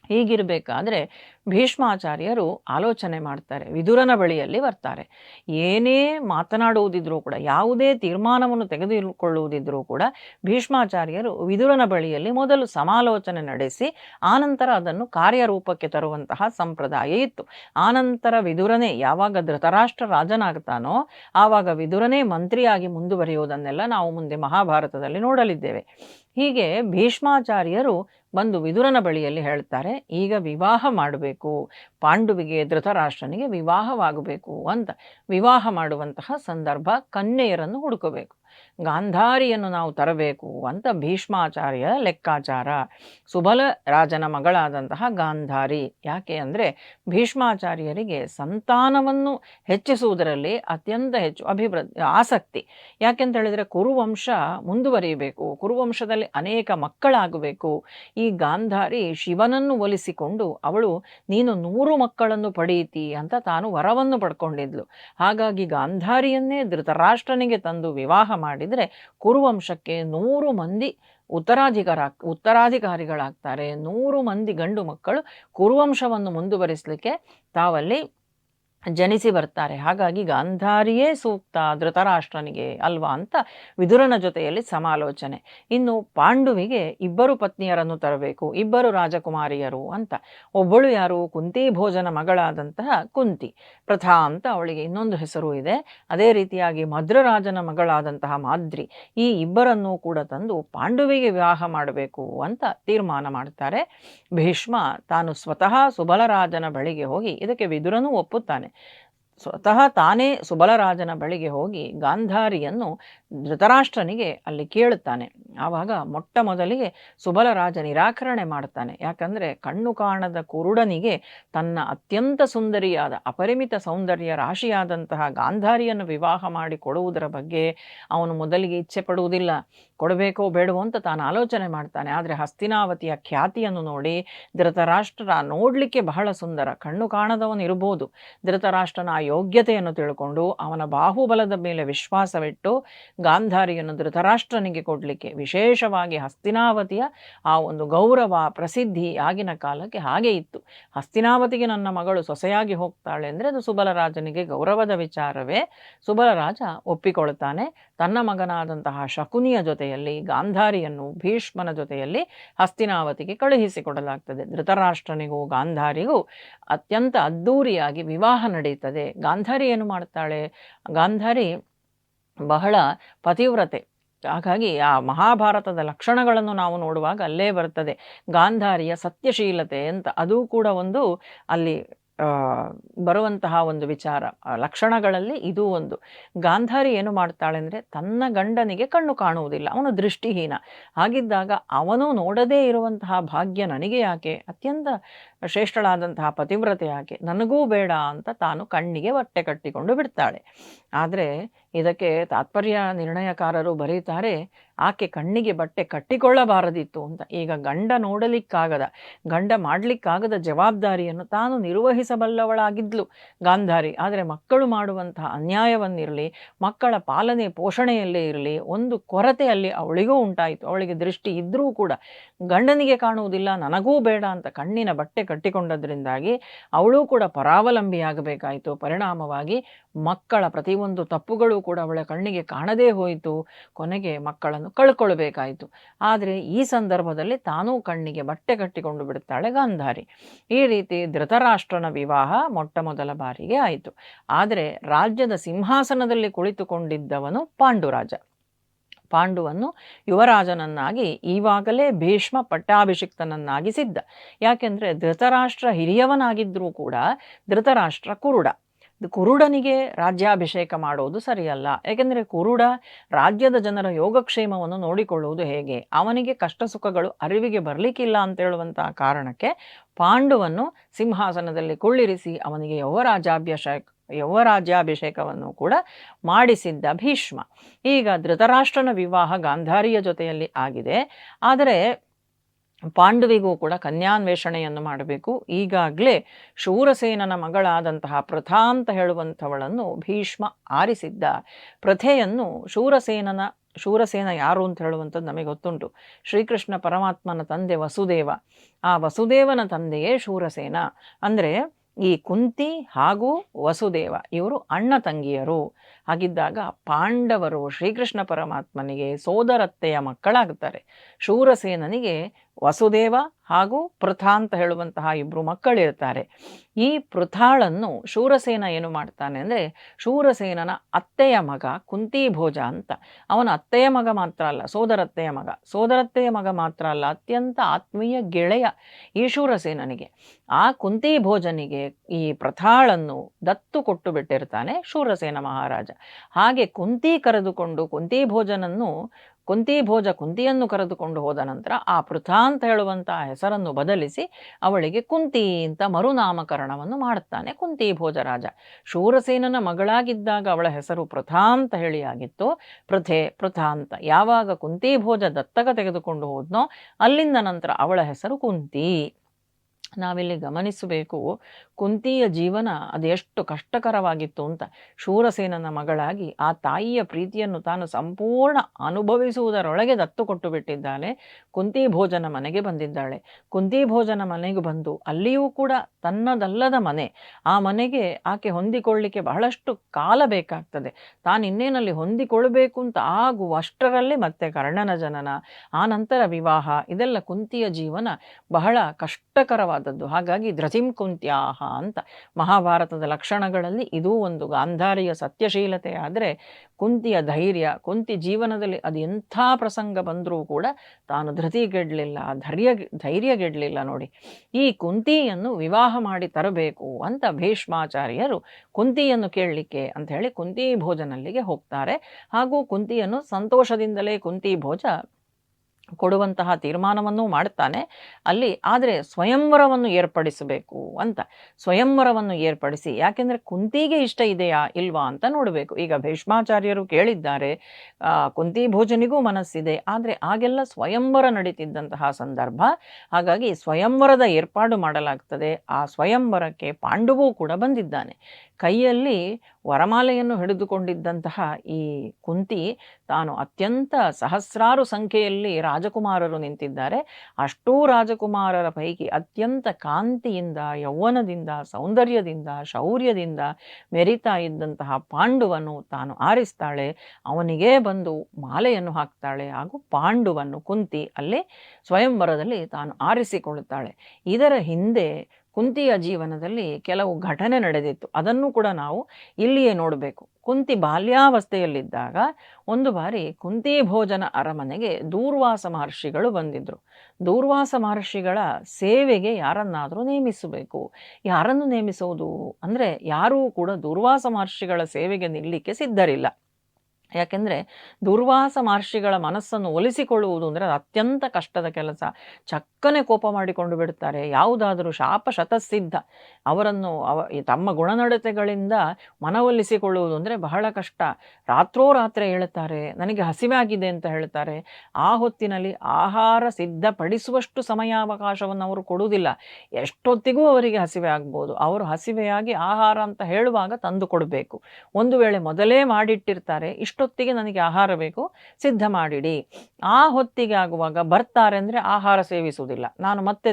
ಹೀಗಿರಬೇಕಾದ್ರೆ ಭೀಷ್ಮಾಚಾರ್ಯರು ಆಲೋಚನೆ ಮಾಡ್ತಾರೆ, ವಿದುರನ ಬಳಿಯಲ್ಲಿ ಬರ್ತಾರೆ. ಏನೇ ಮಾತನಾಡುವುದಿದ್ರೂ ಕೂಡ, ಯಾವುದೇ ತೀರ್ಮಾನವನ್ನು ತೆಗೆದುಕೊಳ್ಳುವುದಿದ್ರೂ ಕೂಡ ಭೀಷ್ಮಾಚಾರ್ಯರು ವಿದುರನ ಬಳಿಯಲ್ಲಿ ಮೊದಲು ಸಮಾಲೋಚನೆ ನಡೆಸಿ, ಆನಂತರ ಅದನ್ನು ಕಾರ್ಯರೂಪಕ್ಕೆ ತರುವಂತಹ ಸಂಪ್ರದಾಯ ಇತ್ತು. ಆನಂತರ ವಿದುರನೇ ಯಾವಾಗ ಧೃತರಾಷ್ಟ್ರ ರಾಜನಾಗ್ತಾನೋ, ಆವಾಗ ವಿದುರನೇ ಮಂತ್ರಿಯಾಗಿ ಮುಂದುವರಿಯುವುದನ್ನೆಲ್ಲ ನಾವು ಮುಂದೆ ಮಹಾಭಾರತದಲ್ಲಿ ನೋಡಲಿದ್ದೇವೆ. ಹೀಗೆ ಭೀಷ್ಮಾಚಾರ್ಯರು ಬಂದು ವಿದುರನ ಬಳಿಯಲ್ಲಿ ಹೇಳ್ತಾರೆ, ಈಗ ವಿವಾಹ ಮಾಡಬೇಕು, ಪಾಂಡುವಿಗೆ ಧೃತರಾಷ್ಟ್ರನಿಗೆ ವಿವಾಹವಾಗಬೇಕು ಅಂತ, ವಿವಾಹ ಮಾಡುವಂತಹ ಸಂದರ್ಭ ಕನ್ಯೆಯರನ್ನು ಹುಡುಕಬೇಕು. ಗಾಂಧಾರಿಯನ್ನು ನಾವು ತರಬೇಕು ಅಂತ ಭೀಷ್ಮಾಚಾರ್ಯ ಲೆಕ್ಕಾಚಾರ. ಸುಬಲ ರಾಜನ ಮಗಳಾದಂತಹ ಗಾಂಧಾರಿ. ಯಾಕೆ ಅಂದರೆ ಭೀಷ್ಮಾಚಾರ್ಯರಿಗೆ ಸಂತಾನವನ್ನು ಹೆಚ್ಚಿಸುವುದರಲ್ಲಿ ಅತ್ಯಂತ ಹೆಚ್ಚು ಅಭಿವೃದ್ಧಿ ಆಸಕ್ತಿ. ಯಾಕೆಂತ ಹೇಳಿದರೆ ಕುರುವಂಶ ಮುಂದುವರಿಯಬೇಕು. ಕುರುವಂಶದಲ್ಲಿ ಅನೇಕ ಮಕ್ಕಳಾಗಬೇಕು. ಈ ಗಾಂಧಾರಿ ಶಿವನನ್ನು ಒಲಿಸಿಕೊಂಡು ಅವಳು, ನೀನು ನೂರು ಮಕ್ಕಳನ್ನು ಪಡೆಯಿತಿ ಅಂತ ತಾನು ವರವನ್ನು ಪಡ್ಕೊಂಡಿದ್ಲು. ಹಾಗಾಗಿ ಗಾಂಧಾರಿಯನ್ನೇ ಧೃತರಾಷ್ಟ್ರನಿಗೆ ತಂದು ವಿವಾಹ ಮಾಡಿದರೆ ಕುರುವಂಶಕ್ಕೆ ನೂರು ಮಂದಿ ಉತ್ತರಾಧಿಕಾರ ಉತ್ತರಾಧಿಕಾರಿಗಳಾಗ್ತಾರೆ. ನೂರು ಮಂದಿ ಗಂಡು ಮಕ್ಕಳು ಕುರುವಂಶವನ್ನು ಮುಂದುವರಿಸಲಿಕ್ಕೆ ತಾವಲ್ಲಿ ಜನಿಸಿ ಬರ್ತಾರೆ. ಹಾಗಾಗಿ ಗಾಂಧಾರಿಯೇ ಸೂಕ್ತ ಧೃತರಾಷ್ಟ್ರನಿಗೆ ಅಲ್ವಾ ಅಂತ ವಿದುರನ ಜೊತೆಯಲ್ಲಿ ಸಮಾಲೋಚನೆ. ಇನ್ನು ಪಾಂಡುವಿಗೆ ಇಬ್ಬರು ಪತ್ನಿಯರನ್ನು ತರಬೇಕು, ಇಬ್ಬರು ರಾಜಕುಮಾರಿಯರು ಅಂತ. ಒಬ್ಬಳು ಯಾರು? ಕುಂತಿ ಭೋಜನ ಮಗಳಾದಂತಹ ಕುಂತಿ. ಪ್ರಥಾ ಅಂತ ಅವಳಿಗೆ ಇನ್ನೊಂದು ಹೆಸರು ಇದೆ. ಅದೇ ರೀತಿಯಾಗಿ ಮದ್ರರಾಜನ ಮಗಳಾದಂತಹ ಮಾದ್ರಿ ಈ ಇಬ್ಬರನ್ನೂ ಕೂಡ ತಂದು ಪಾಂಡುವಿಗೆ ವಿವಾಹ ಮಾಡಬೇಕು ಅಂತ ತೀರ್ಮಾನ ಮಾಡ್ತಾರೆ. ಭೀಷ್ಮ ತಾನು ಸ್ವತಃ ಸುಬಲರಾಜನ ಬಳಿಗೆ ಹೋಗಿ ಇದಕ್ಕೆ ವಿದುರನೂ ಒಪ್ಪುತ್ತಾನೆ. ಸ್ವತಃ ತಾನೇ ಸುಬಲರಾಜನ ಬಳಿಗೆ ಹೋಗಿ ಗಾಂಧಾರಿಯನ್ನು ಧೃತರಾಷ್ಟ್ರನಿಗೆ ಅಲ್ಲಿ ಕೇಳುತ್ತಾನೆ. ಆವಾಗ ಮೊಟ್ಟ ಮೊದಲಿಗೆ ಸುಬಲರಾಜ ನಿರಾಕರಣೆ ಮಾಡ್ತಾನೆ. ಯಾಕಂದರೆ ಕಣ್ಣು ಕಾಣದ ಕುರುಡನಿಗೆ ತನ್ನ ಅತ್ಯಂತ ಸುಂದರಿಯಾದ ಅಪರಿಮಿತ ಸೌಂದರ್ಯ ರಾಶಿಯಾದಂತಹ ಗಾಂಧಾರಿಯನ್ನು ವಿವಾಹ ಮಾಡಿ ಕೊಡುವುದರ ಬಗ್ಗೆ ಅವನು ಮೊದಲಿಗೆ ಇಚ್ಛೆ ಪಡುವುದಿಲ್ಲ ಕೊಡಬೇಕೋ ಬೇಡವೋ ಅಂತ ತಾನು ಆಲೋಚನೆ ಮಾಡ್ತಾನೆ. ಆದರೆ ಹಸ್ತಿನಾವತಿಯ ಖ್ಯಾತಿಯನ್ನು ನೋಡಿ ಧೃತರಾಷ್ಟ್ರ ನೋಡಲಿಕ್ಕೆ ಬಹಳ ಸುಂದರ. ಕಣ್ಣು ಕಾಣದವನು ಇರ್ಬೋದು. ಧೃತರಾಷ್ಟ್ರನ ಆ ಯೋಗ್ಯತೆಯನ್ನು ತಿಳ್ಕೊಂಡು ಅವನ ಬಾಹುಬಲದ ಮೇಲೆ ವಿಶ್ವಾಸವಿಟ್ಟು ಗಾಂಧಾರಿಯನ್ನು ಧೃತರಾಷ್ಟ್ರನಿಗೆ ಕೊಡಲಿಕ್ಕೆ ವಿಶೇಷವಾಗಿ ಹಸ್ತಿನಾವತಿಯ ಆ ಒಂದು ಗೌರವ, ಪ್ರಸಿದ್ಧಿ ಆಗಿನ ಕಾಲಕ್ಕೆ ಹಾಗೆ ಇತ್ತು. ಹಸ್ತಿನಾವತಿಗೆ ನನ್ನ ಮಗಳು ಸೊಸೆಯಾಗಿ ಹೋಗ್ತಾಳೆ ಅಂದರೆ ಅದು ಸುಬಲರಾಜನಿಗೆ ಗೌರವದ ವಿಚಾರವೇ. ಸುಬಲರಾಜ ಒಪ್ಪಿಕೊಳ್ತಾನೆ. ತನ್ನ ಮಗನಾದಂತಹ ಶಕುನಿಯ ಜೊತೆಯಲ್ಲಿ, ಗಾಂಧಾರಿಯನ್ನು ಭೀಷ್ಮನ ಜೊತೆಯಲ್ಲಿ ಹಸ್ತಿನಾವತಿಗೆ ಕಳುಹಿಸಿಕೊಡಲಾಗ್ತದೆ. ಧೃತರಾಷ್ಟ್ರನಿಗೂ, ಗಾಂಧಾರಿಗೂ ಅತ್ಯಂತ ಅದ್ಧೂರಿಯಾಗಿ ವಿವಾಹ ನಡೆಯುತ್ತದೆ. ಗಾಂಧಾರಿ ಏನು ಮಾಡ್ತಾಳೆ ಗಾಂಧಾರಿ ಬಹಳ ಪತಿವ್ರತೆ. ಹಾಗಾಗಿ ಆ ಮಹಾಭಾರತದ ಲಕ್ಷಣಗಳನ್ನು ನಾವು ನೋಡುವಾಗ ಅಲ್ಲೇ ಬರ್ತದೆ. ಗಾಂಧಾರಿಯ ಸತ್ಯಶೀಲತೆ ಅಂತ, ಅದು ಕೂಡ ಒಂದು ಅಲ್ಲಿ ಬರುವಂತಹ ಒಂದು ವಿಚಾರ ಲಕ್ಷಣಗಳಲ್ಲಿ ಇದು ಒಂದು. ಗಾಂಧಾರಿ ಏನು ಮಾಡ್ತಾಳೆ ಅಂದರೆ ತನ್ನ ಗಂಡನಿಗೆ ಕಣ್ಣು ಕಾಣುವುದಿಲ್ಲ, ಅವನು ದೃಷ್ಟಿಹೀನ. ಹಾಗಿದ್ದಾಗ ಅವನು ನೋಡದೇ ಇರುವಂತಹ ಭಾಗ್ಯ ನನಗೆ ಯಾಕೆ? ಅತ್ಯಂತ ಶ್ರೇಷ್ಠಳಾದಂತಹ ಪತಿವ್ರತೆ ಆಕೆ ನನಗೂ ಬೇಡ ಅಂತ ತಾನು ಕಣ್ಣಿಗೆ ಬಟ್ಟೆ ಕಟ್ಟಿಕೊಂಡು ಬಿಡ್ತಾಳೆ. ಆದರೆ ಇದಕ್ಕೆ ತಾತ್ಪರ್ಯ ನಿರ್ಣಯಕಾರರು ಬರೀತಾರೆ, ಆಕೆ ಕಣ್ಣಿಗೆ ಬಟ್ಟೆ ಕಟ್ಟಿಕೊಳ್ಳಬಾರದಿತ್ತು ಅಂತ. ಈಗ ಗಂಡ ನೋಡಲಿಕ್ಕಾಗದ, ಗಂಡ ಮಾಡಲಿಕ್ಕಾಗದ ಜವಾಬ್ದಾರಿಯನ್ನು ತಾನು ನಿರ್ವಹಿಸಬಲ್ಲವಳಾಗಿದ್ಲು ಗಾಂಧಾರಿ. ಆದರೆ ಮಕ್ಕಳು ಮಾಡುವಂತಹ ಅನ್ಯಾಯವನ್ನಿರಲಿ, ಮಕ್ಕಳ ಪಾಲನೆ ಪೋಷಣೆಯಲ್ಲೇ ಇರಲಿ, ಒಂದು ಕೊರತೆ ಅಲ್ಲಿ ಅವಳಿಗೂ ಉಂಟಾಯಿತು. ಅವಳಿಗೆ ದೃಷ್ಟಿ ಇದ್ದರೂ ಕೂಡ ಗಂಡನಿಗೆ ಕಾಣುವುದಿಲ್ಲ, ನನಗೂ ಬೇಡ ಅಂತ ಕಣ್ಣಿನ ಬಟ್ಟೆ ಕಟ್ಟಿಕೊಂಡದ್ರಿಂದಾಗಿ ಅವಳು ಕೂಡ ಪರಾವಲಂಬಿಯಾಗಬೇಕಾಯಿತು. ಪರಿಣಾಮವಾಗಿ ಮಕ್ಕಳ ಪ್ರತಿಯೊಂದು ತಪ್ಪುಗಳು ಕೂಡ ಅವಳ ಕಣ್ಣಿಗೆ ಕಾಣದೇ ಹೋಯಿತು. ಕೊನೆಗೆ ಮಕ್ಕಳನ್ನು ಕಳ್ಕೊಳ್ಬೇಕಾಯಿತು. ಆದರೆ ಈ ಸಂದರ್ಭದಲ್ಲಿ ತಾನೂ ಕಣ್ಣಿಗೆ ಬಟ್ಟೆ ಕಟ್ಟಿಕೊಂಡು ಬಿಡುತ್ತಾಳೆ ಗಾಂಧಾರಿ. ಈ ರೀತಿ ಧೃತರಾಷ್ಟ್ರನ ವಿವಾಹ ಮೊಟ್ಟ ಮೊದಲ ಬಾರಿಗೆ ಆಯಿತು. ಆದರೆ ರಾಜ್ಯದ ಸಿಂಹಾಸನದಲ್ಲಿ ಕುಳಿತುಕೊಂಡಿದ್ದವನು ಪಾಂಡುರಾಜ. ಪಾಂಡುವನ್ನು ಯುವರಾಜನನ್ನಾಗಿ ಈವಾಗಲೇ ಭೀಷ್ಮ ಪಟ್ಟಾಭಿಷಿಕ್ತನನ್ನಾಗಿಸಿದ್ದ. ಯಾಕೆಂದರೆ ಧೃತರಾಷ್ಟ್ರ ಹಿರಿಯವನಾಗಿದ್ದರೂ ಕೂಡ ಧೃತರಾಷ್ಟ್ರ ಕುರುಡ. ಕುರುಡನಿಗೆ ರಾಜ್ಯಾಭಿಷೇಕ ಮಾಡೋದು ಸರಿಯಲ್ಲ. ಏಕೆಂದರೆ ಕುರುಡ ರಾಜ್ಯದ ಜನರ ಯೋಗಕ್ಷೇಮವನ್ನು ನೋಡಿಕೊಳ್ಳುವುದು ಹೇಗೆ? ಅವನಿಗೆ ಕಷ್ಟ ಸುಖಗಳು ಅರಿವಿಗೆ ಬರಲಿಕ್ಕಿಲ್ಲ ಅಂತ ಹೇಳುವಂತಹ ಕಾರಣಕ್ಕೆ ಪಾಂಡುವನ್ನು ಸಿಂಹಾಸನದಲ್ಲಿ ಕುಳ್ಳಿರಿಸಿ ಅವನಿಗೆ ಯುವರಾಜಾಭ್ಯಷೇಕ ಯೌವರಾಜ್ಯಾಭಿಷೇಕವನ್ನು ಕೂಡ ಮಾಡಿಸಿದ್ದ ಭೀಷ್ಮ. ಈಗ ಧೃತರಾಷ್ಟ್ರನ ವಿವಾಹ ಗಾಂಧಾರಿಯ ಜೊತೆಯಲ್ಲಿ ಆಗಿದೆ. ಆದರೆ ಪಾಂಡವಿಗೂ ಕೂಡ ಕನ್ಯಾನ್ವೇಷಣೆಯನ್ನು ಮಾಡಬೇಕು. ಈಗಾಗಲೇ ಶೂರಸೇನನ ಮಗಳಾದಂತಹ ಪ್ರಥಾ ಅಂತ ಹೇಳುವಂಥವಳನ್ನು ಭೀಷ್ಮ ಆರಿಸಿದ್ದ ಪ್ರಥೆಯನ್ನು ಶೂರಸೇನನ, ಶೂರಸೇನ ಯಾರು ಅಂತ ಹೇಳುವಂಥದ್ದು ನಮಗೆ ಗೊತ್ತುಂಟು. ಶ್ರೀಕೃಷ್ಣ ಪರಮಾತ್ಮನ ತಂದೆ ವಸುದೇವ. ಆ ವಸುದೇವನ ತಂದೆಯೇ ಶೂರಸೇನ. ಅಂದರೆ ಈ ಕುಂತಿ ಹಾಗೂ ವಸುದೇವ ಇವರು ಅಣ್ಣ ತಂಗಿಯರು. ಹಾಗಿದ್ದಾಗ ಪಾಂಡವರು ಶ್ರೀಕೃಷ್ಣ ಪರಮಾತ್ಮನಿಗೆ ಸೋದರತ್ತೆಯ ಮಕ್ಕಳಾಗುತ್ತಾರೆ ಶೂರಸೇನನಿಗೆ ವಸುದೇವ ಹಾಗೂ ಪೃಥಾ ಅಂತ ಹೇಳುವಂತಹ ಇಬ್ಬರು ಮಕ್ಕಳಿರ್ತಾರೆ. ಈ ಪೃಥಾಳನ್ನು ಶೂರಸೇನ ಏನು ಮಾಡ್ತಾನೆ ಅಂದರೆ, ಶೂರಸೇನನ ಅತ್ತೆಯ ಮಗ ಕುಂತಿಭೋಜ ಅಂತ. ಅವನ ಅತ್ತೆಯ ಮಗ ಮಾತ್ರ ಅಲ್ಲ, ಸೋದರತ್ತೆಯ ಮಗ. ಸೋದರತ್ತೆಯ ಮಗ ಮಾತ್ರ ಅಲ್ಲ, ಅತ್ಯಂತ ಆತ್ಮೀಯ ಗೆಳೆಯ ಈ ಶೂರಸೇನನಿಗೆ. ಆ ಕುಂತಿಭೋಜನಿಗೆ ಈ ಪ್ರಥಾಳನ್ನು ದತ್ತು ಕೊಟ್ಟು ಬಿಟ್ಟಿರ್ತಾನೆ ಶೂರಸೇನ ಮಹಾರಾಜ. ಹಾಗೆ ಕುಂತಿ ಕರೆದುಕೊಂಡು ಕುಂತಿಭೋಜನನ್ನು ಕುಂತಿಭೋಜ ಕುಂತಿಯನ್ನು ಕರೆದುಕೊಂಡು ಹೋದ ನಂತರ ಆ ಪೃಥಾ ಅಂತ ಹೇಳುವಂತಹ ಹೆಸರನ್ನು ಬದಲಿಸಿ ಅವಳಿಗೆ ಕುಂತಿ ಅಂತ ಮರುನಾಮಕರಣವನ್ನು ಮಾಡುತ್ತಾನೆ. ಕುಂತಿ ಭೋಜರಾಜ ಶೂರಸೇನನ ಮಗಳಾಗಿದ್ದಾಗ ಅವಳ ಹೆಸರು ಪೃಥಾ ಅಂತ ಹೇಳಿ ಆಗಿತ್ತು. ಪೃಥೆ, ಪೃಥಾ ಅಂತ ಯಾವಾಗ ಕುಂತಿ ಭೋಜ ದತ್ತಕ ತೆಗೆದುಕೊಂಡು ಹೋದ್ನೋ ಅಲ್ಲಿಂದ ನಂತರ ಅವಳ ಹೆಸರು ಕುಂತಿ. ನಾವಿಲ್ಲಿ ಗಮನಿಸಬೇಕು, ಕುಂತಿಯ ಜೀವನ ಅದೆಷ್ಟು ಕಷ್ಟಕರವಾಗಿತ್ತು ಅಂತ. ಶೂರಸೇನನ ಮಗಳಾಗಿ ಆ ತಾಯಿಯ ಪ್ರೀತಿಯನ್ನು ತಾನು ಸಂಪೂರ್ಣ ಅನುಭವಿಸುವುದರೊಳಗೆ ದತ್ತು ಕೊಟ್ಟು ಬಿಟ್ಟಿದ್ದಾನೆ ಕುಂತಿ ಭೋಜನ ಮನೆಗೆ ಬಂದಿದ್ದಾಳೆ. ಕುಂತಿ ಭೋಜನ ಮನೆಗೆ ಬಂದು ಅಲ್ಲಿಯೂ ಕೂಡ ತನ್ನದಲ್ಲದ ಮನೆ. ಆ ಮನೆಗೆ ಆಕೆ ಹೊಂದಿಕೊಳ್ಳಿಕ್ಕೆ ಬಹಳಷ್ಟು ಕಾಲ ಬೇಕಾಗ್ತದೆ. ತಾನು ಇನ್ನೇನಲ್ಲಿ ಅಂತ ಆಗುವಷ್ಟರಲ್ಲಿ ಮತ್ತೆ ಕರ್ಣನ ಜನನ, ಆ ನಂತರ ವಿವಾಹ, ಇದೆಲ್ಲ ಕುಂತಿಯ ಜೀವನ ಬಹಳ ಕಷ್ಟಕರವಾದದ್ದು ಹಾಗಾಗಿ ಧ್ರತಿಂ ಕುಂತ್ಯಾಹ ಅಂತ ಮಹಾಭಾರತದ ಲಕ್ಷಣಗಳಲ್ಲಿ ಇದೂ ಒಂದು ಗಾಂಧಾರಿಯ ಸತ್ಯಶೀಲತೆ. ಆದರೆ ಕುಂತಿಯ ಧೈರ್ಯ, ಕುಂತಿ ಜೀವನದಲ್ಲಿ ಅದು ಎಂಥ ಪ್ರಸಂಗ ಬಂದರೂ ಕೂಡ ತಾನು ಧೃತಿಗೆಡಲಿಲ್ಲ ಧೈರ್ಯ, ಧೈರ್ಯಗೆಡಲಿಲ್ಲ ನೋಡಿ. ಈ ಕುಂತಿಯನ್ನು ವಿವಾಹ ಮಾಡಿ ತರಬೇಕು ಅಂತ ಭೀಷ್ಮಾಚಾರ್ಯರು ಕುಂತಿಯನ್ನು ಕೇಳಲಿಕ್ಕೆ ಅಂತ ಕುಂತಿ ಭೋಜನಲ್ಲಿಗೆ ಹೋಗ್ತಾರೆ. ಹಾಗೂ ಕುಂತಿಯನ್ನು ಸಂತೋಷದಿಂದಲೇ ಕುಂತಿ ಭೋಜ ಕೊಡುವಂತಹ ತೀರ್ಮಾನವನ್ನು ಮಾಡುತ್ತಾನೆ ಅಲ್ಲಿ ಆದರೆ ಸ್ವಯಂವರವನ್ನು ಏರ್ಪಡಿಸಬೇಕು ಅಂತ. ಸ್ವಯಂವರವನ್ನು ಏರ್ಪಡಿಸಿ ಯಾಕೆಂದರೆ ಕುಂತಿಗೆ ಇಷ್ಟ ಇದೆಯಾ ಇಲ್ವಾ ಅಂತ ನೋಡಬೇಕು. ಈಗ ಭೀಷ್ಮಾಚಾರ್ಯರು ಕೇಳಿದ್ದಾರೆ ಕುಂತಿ ಭೋಜನಿಗೂ ಮನಸ್ಸಿದೆ. ಆದರೆ ಆಗೆಲ್ಲ ಸ್ವಯಂವರ ನಡೀತಿದ್ದಂತಹ ಸಂದರ್ಭ. ಹಾಗಾಗಿ ಸ್ವಯಂವರದ ಏರ್ಪಾಡು ಮಾಡಲಾಗ್ತದೆ. ಆ ಸ್ವಯಂವರಕ್ಕೆ ಪಾಂಡುವು ಕೂಡ ಬಂದಿದ್ದಾನೆ. ಕೈಯಲ್ಲಿ ವರಮಾಲೆಯನ್ನು ಹಿಡಿದುಕೊಂಡಿದ್ದಂತಹ ಈ ಕುಂತಿ ತಾನು ಅತ್ಯಂತ ಸಹಸ್ರಾರು ಸಂಖ್ಯೆಯಲ್ಲಿ ರಾಜಕುಮಾರರು ನಿಂತಿದ್ದಾರೆ. ಅಷ್ಟೂ ರಾಜಕುಮಾರರ ಪೈಕಿ ಅತ್ಯಂತ ಕಾಂತಿಯಿಂದ, ಯೌವನದಿಂದ, ಸೌಂದರ್ಯದಿಂದ, ಶೌರ್ಯದಿಂದ ಮೆರಿತಾ ಇದ್ದಂತಹ ಪಾಂಡುವನ್ನು ತಾನು ಆರಿಸ್ತಾಳೆ. ಅವನಿಗೇ ಬಂದು ಮಾಲೆಯನ್ನು ಹಾಕ್ತಾಳೆ ಹಾಗೂ ಪಾಂಡುವನ್ನು ಕುಂತಿ ಅಲ್ಲಿ ಸ್ವಯಂವರದಲ್ಲಿ ತಾನು ಆರಿಸಿಕೊಳ್ಳುತ್ತಾಳೆ. ಇದರ ಹಿಂದೆ ಕುಂತಿಯ ಜೀವನದಲ್ಲಿ ಕೆಲವು ಘಟನೆ ನಡೆದಿತ್ತು. ಅದನ್ನು ಕೂಡ ನಾವು ಇಲ್ಲಿಯೇ ನೋಡಬೇಕು. ಕುಂತಿ ಬಾಲ್ಯಾವಸ್ಥೆಯಲ್ಲಿದ್ದಾಗ ಒಂದು ಬಾರಿ ಕುಂತಿ ಭೋಜನ ಅರಮನೆಗೆ ದೂರ್ವಾಸ ಮಹರ್ಷಿಗಳು ಬಂದಿದ್ದರು ದೂರ್ವಾಸ ಮಹರ್ಷಿಗಳ ಸೇವೆಗೆ ಯಾರನ್ನಾದರೂ ನೇಮಿಸಬೇಕು. ಯಾರನ್ನು ನೇಮಿಸುವುದು ಅಂದರೆ ಯಾರೂ ಕೂಡ ದೂರ್ವಾಸ ಮಹರ್ಷಿಗಳ ಸೇವೆಗೆ ನಿಲ್ಲಿಕ್ಕೆ ಸಿದ್ಧರಿಲ್ಲ. ಯಾಕೆಂದರೆ ದುರ್ವಾಸ ಮಹರ್ಷಿಗಳ ಮನಸ್ಸನ್ನು ಒಲಿಸಿಕೊಳ್ಳುವುದು ಅಂದರೆ ಅದು ಅತ್ಯಂತ ಕಷ್ಟದ ಕೆಲಸ. ಚಕ್ಕನೆ ಕೋಪ ಮಾಡಿಕೊಂಡು ಬಿಡುತ್ತಾರೆ ಯಾವುದಾದರೂ ಶಾಪ ಶತಸಿದ್ಧ ಅವರನ್ನು ಅವ ತಮ್ಮ ಗುಣನಡತೆಗಳಿಂದ ಮನವೊಲಿಸಿಕೊಳ್ಳುವುದು ಅಂದರೆ ಬಹಳ ಕಷ್ಟ. ರಾತ್ರೋರಾತ್ರಿ ಹೇಳುತ್ತಾರೆ, ನನಗೆ ಹಸಿವಾಗಿದೆ ಅಂತ ಹೇಳ್ತಾರೆ ಆ ಹೊತ್ತಿನಲ್ಲಿ ಆಹಾರ ಸಿದ್ಧಪಡಿಸುವಷ್ಟು ಸಮಯಾವಕಾಶವನ್ನು ಅವರು ಕೊಡುವುದಿಲ್ಲ. ಎಷ್ಟೊತ್ತಿಗೂ ಅವರಿಗೆ ಹಸಿವೆ ಆಗ್ಬೋದು. ಅವರು ಹಸಿವೆಯಾಗಿ ಆಹಾರ ಅಂತ ಹೇಳುವಾಗ ತಂದು ಕೊಡಬೇಕು. ಒಂದು ವೇಳೆ ಮೊದಲೇ ಮಾಡಿಟ್ಟಿರ್ತಾರೆ ಇಷ್ಟೊತ್ತಿಗೆ ನನಗೆ ಆಹಾರ ಬೇಕು, ಸಿದ್ಧ ಮಾಡಿಡಿ. ಆ ಹೊತ್ತಿಗೆ ಆಗುವಾಗ ಬರ್ತಾರೆ ಅಂದರೆ ಆಹಾರ ಸೇವಿಸುವುದಿಲ್ಲ. ನಾನು ಮತ್ತೆ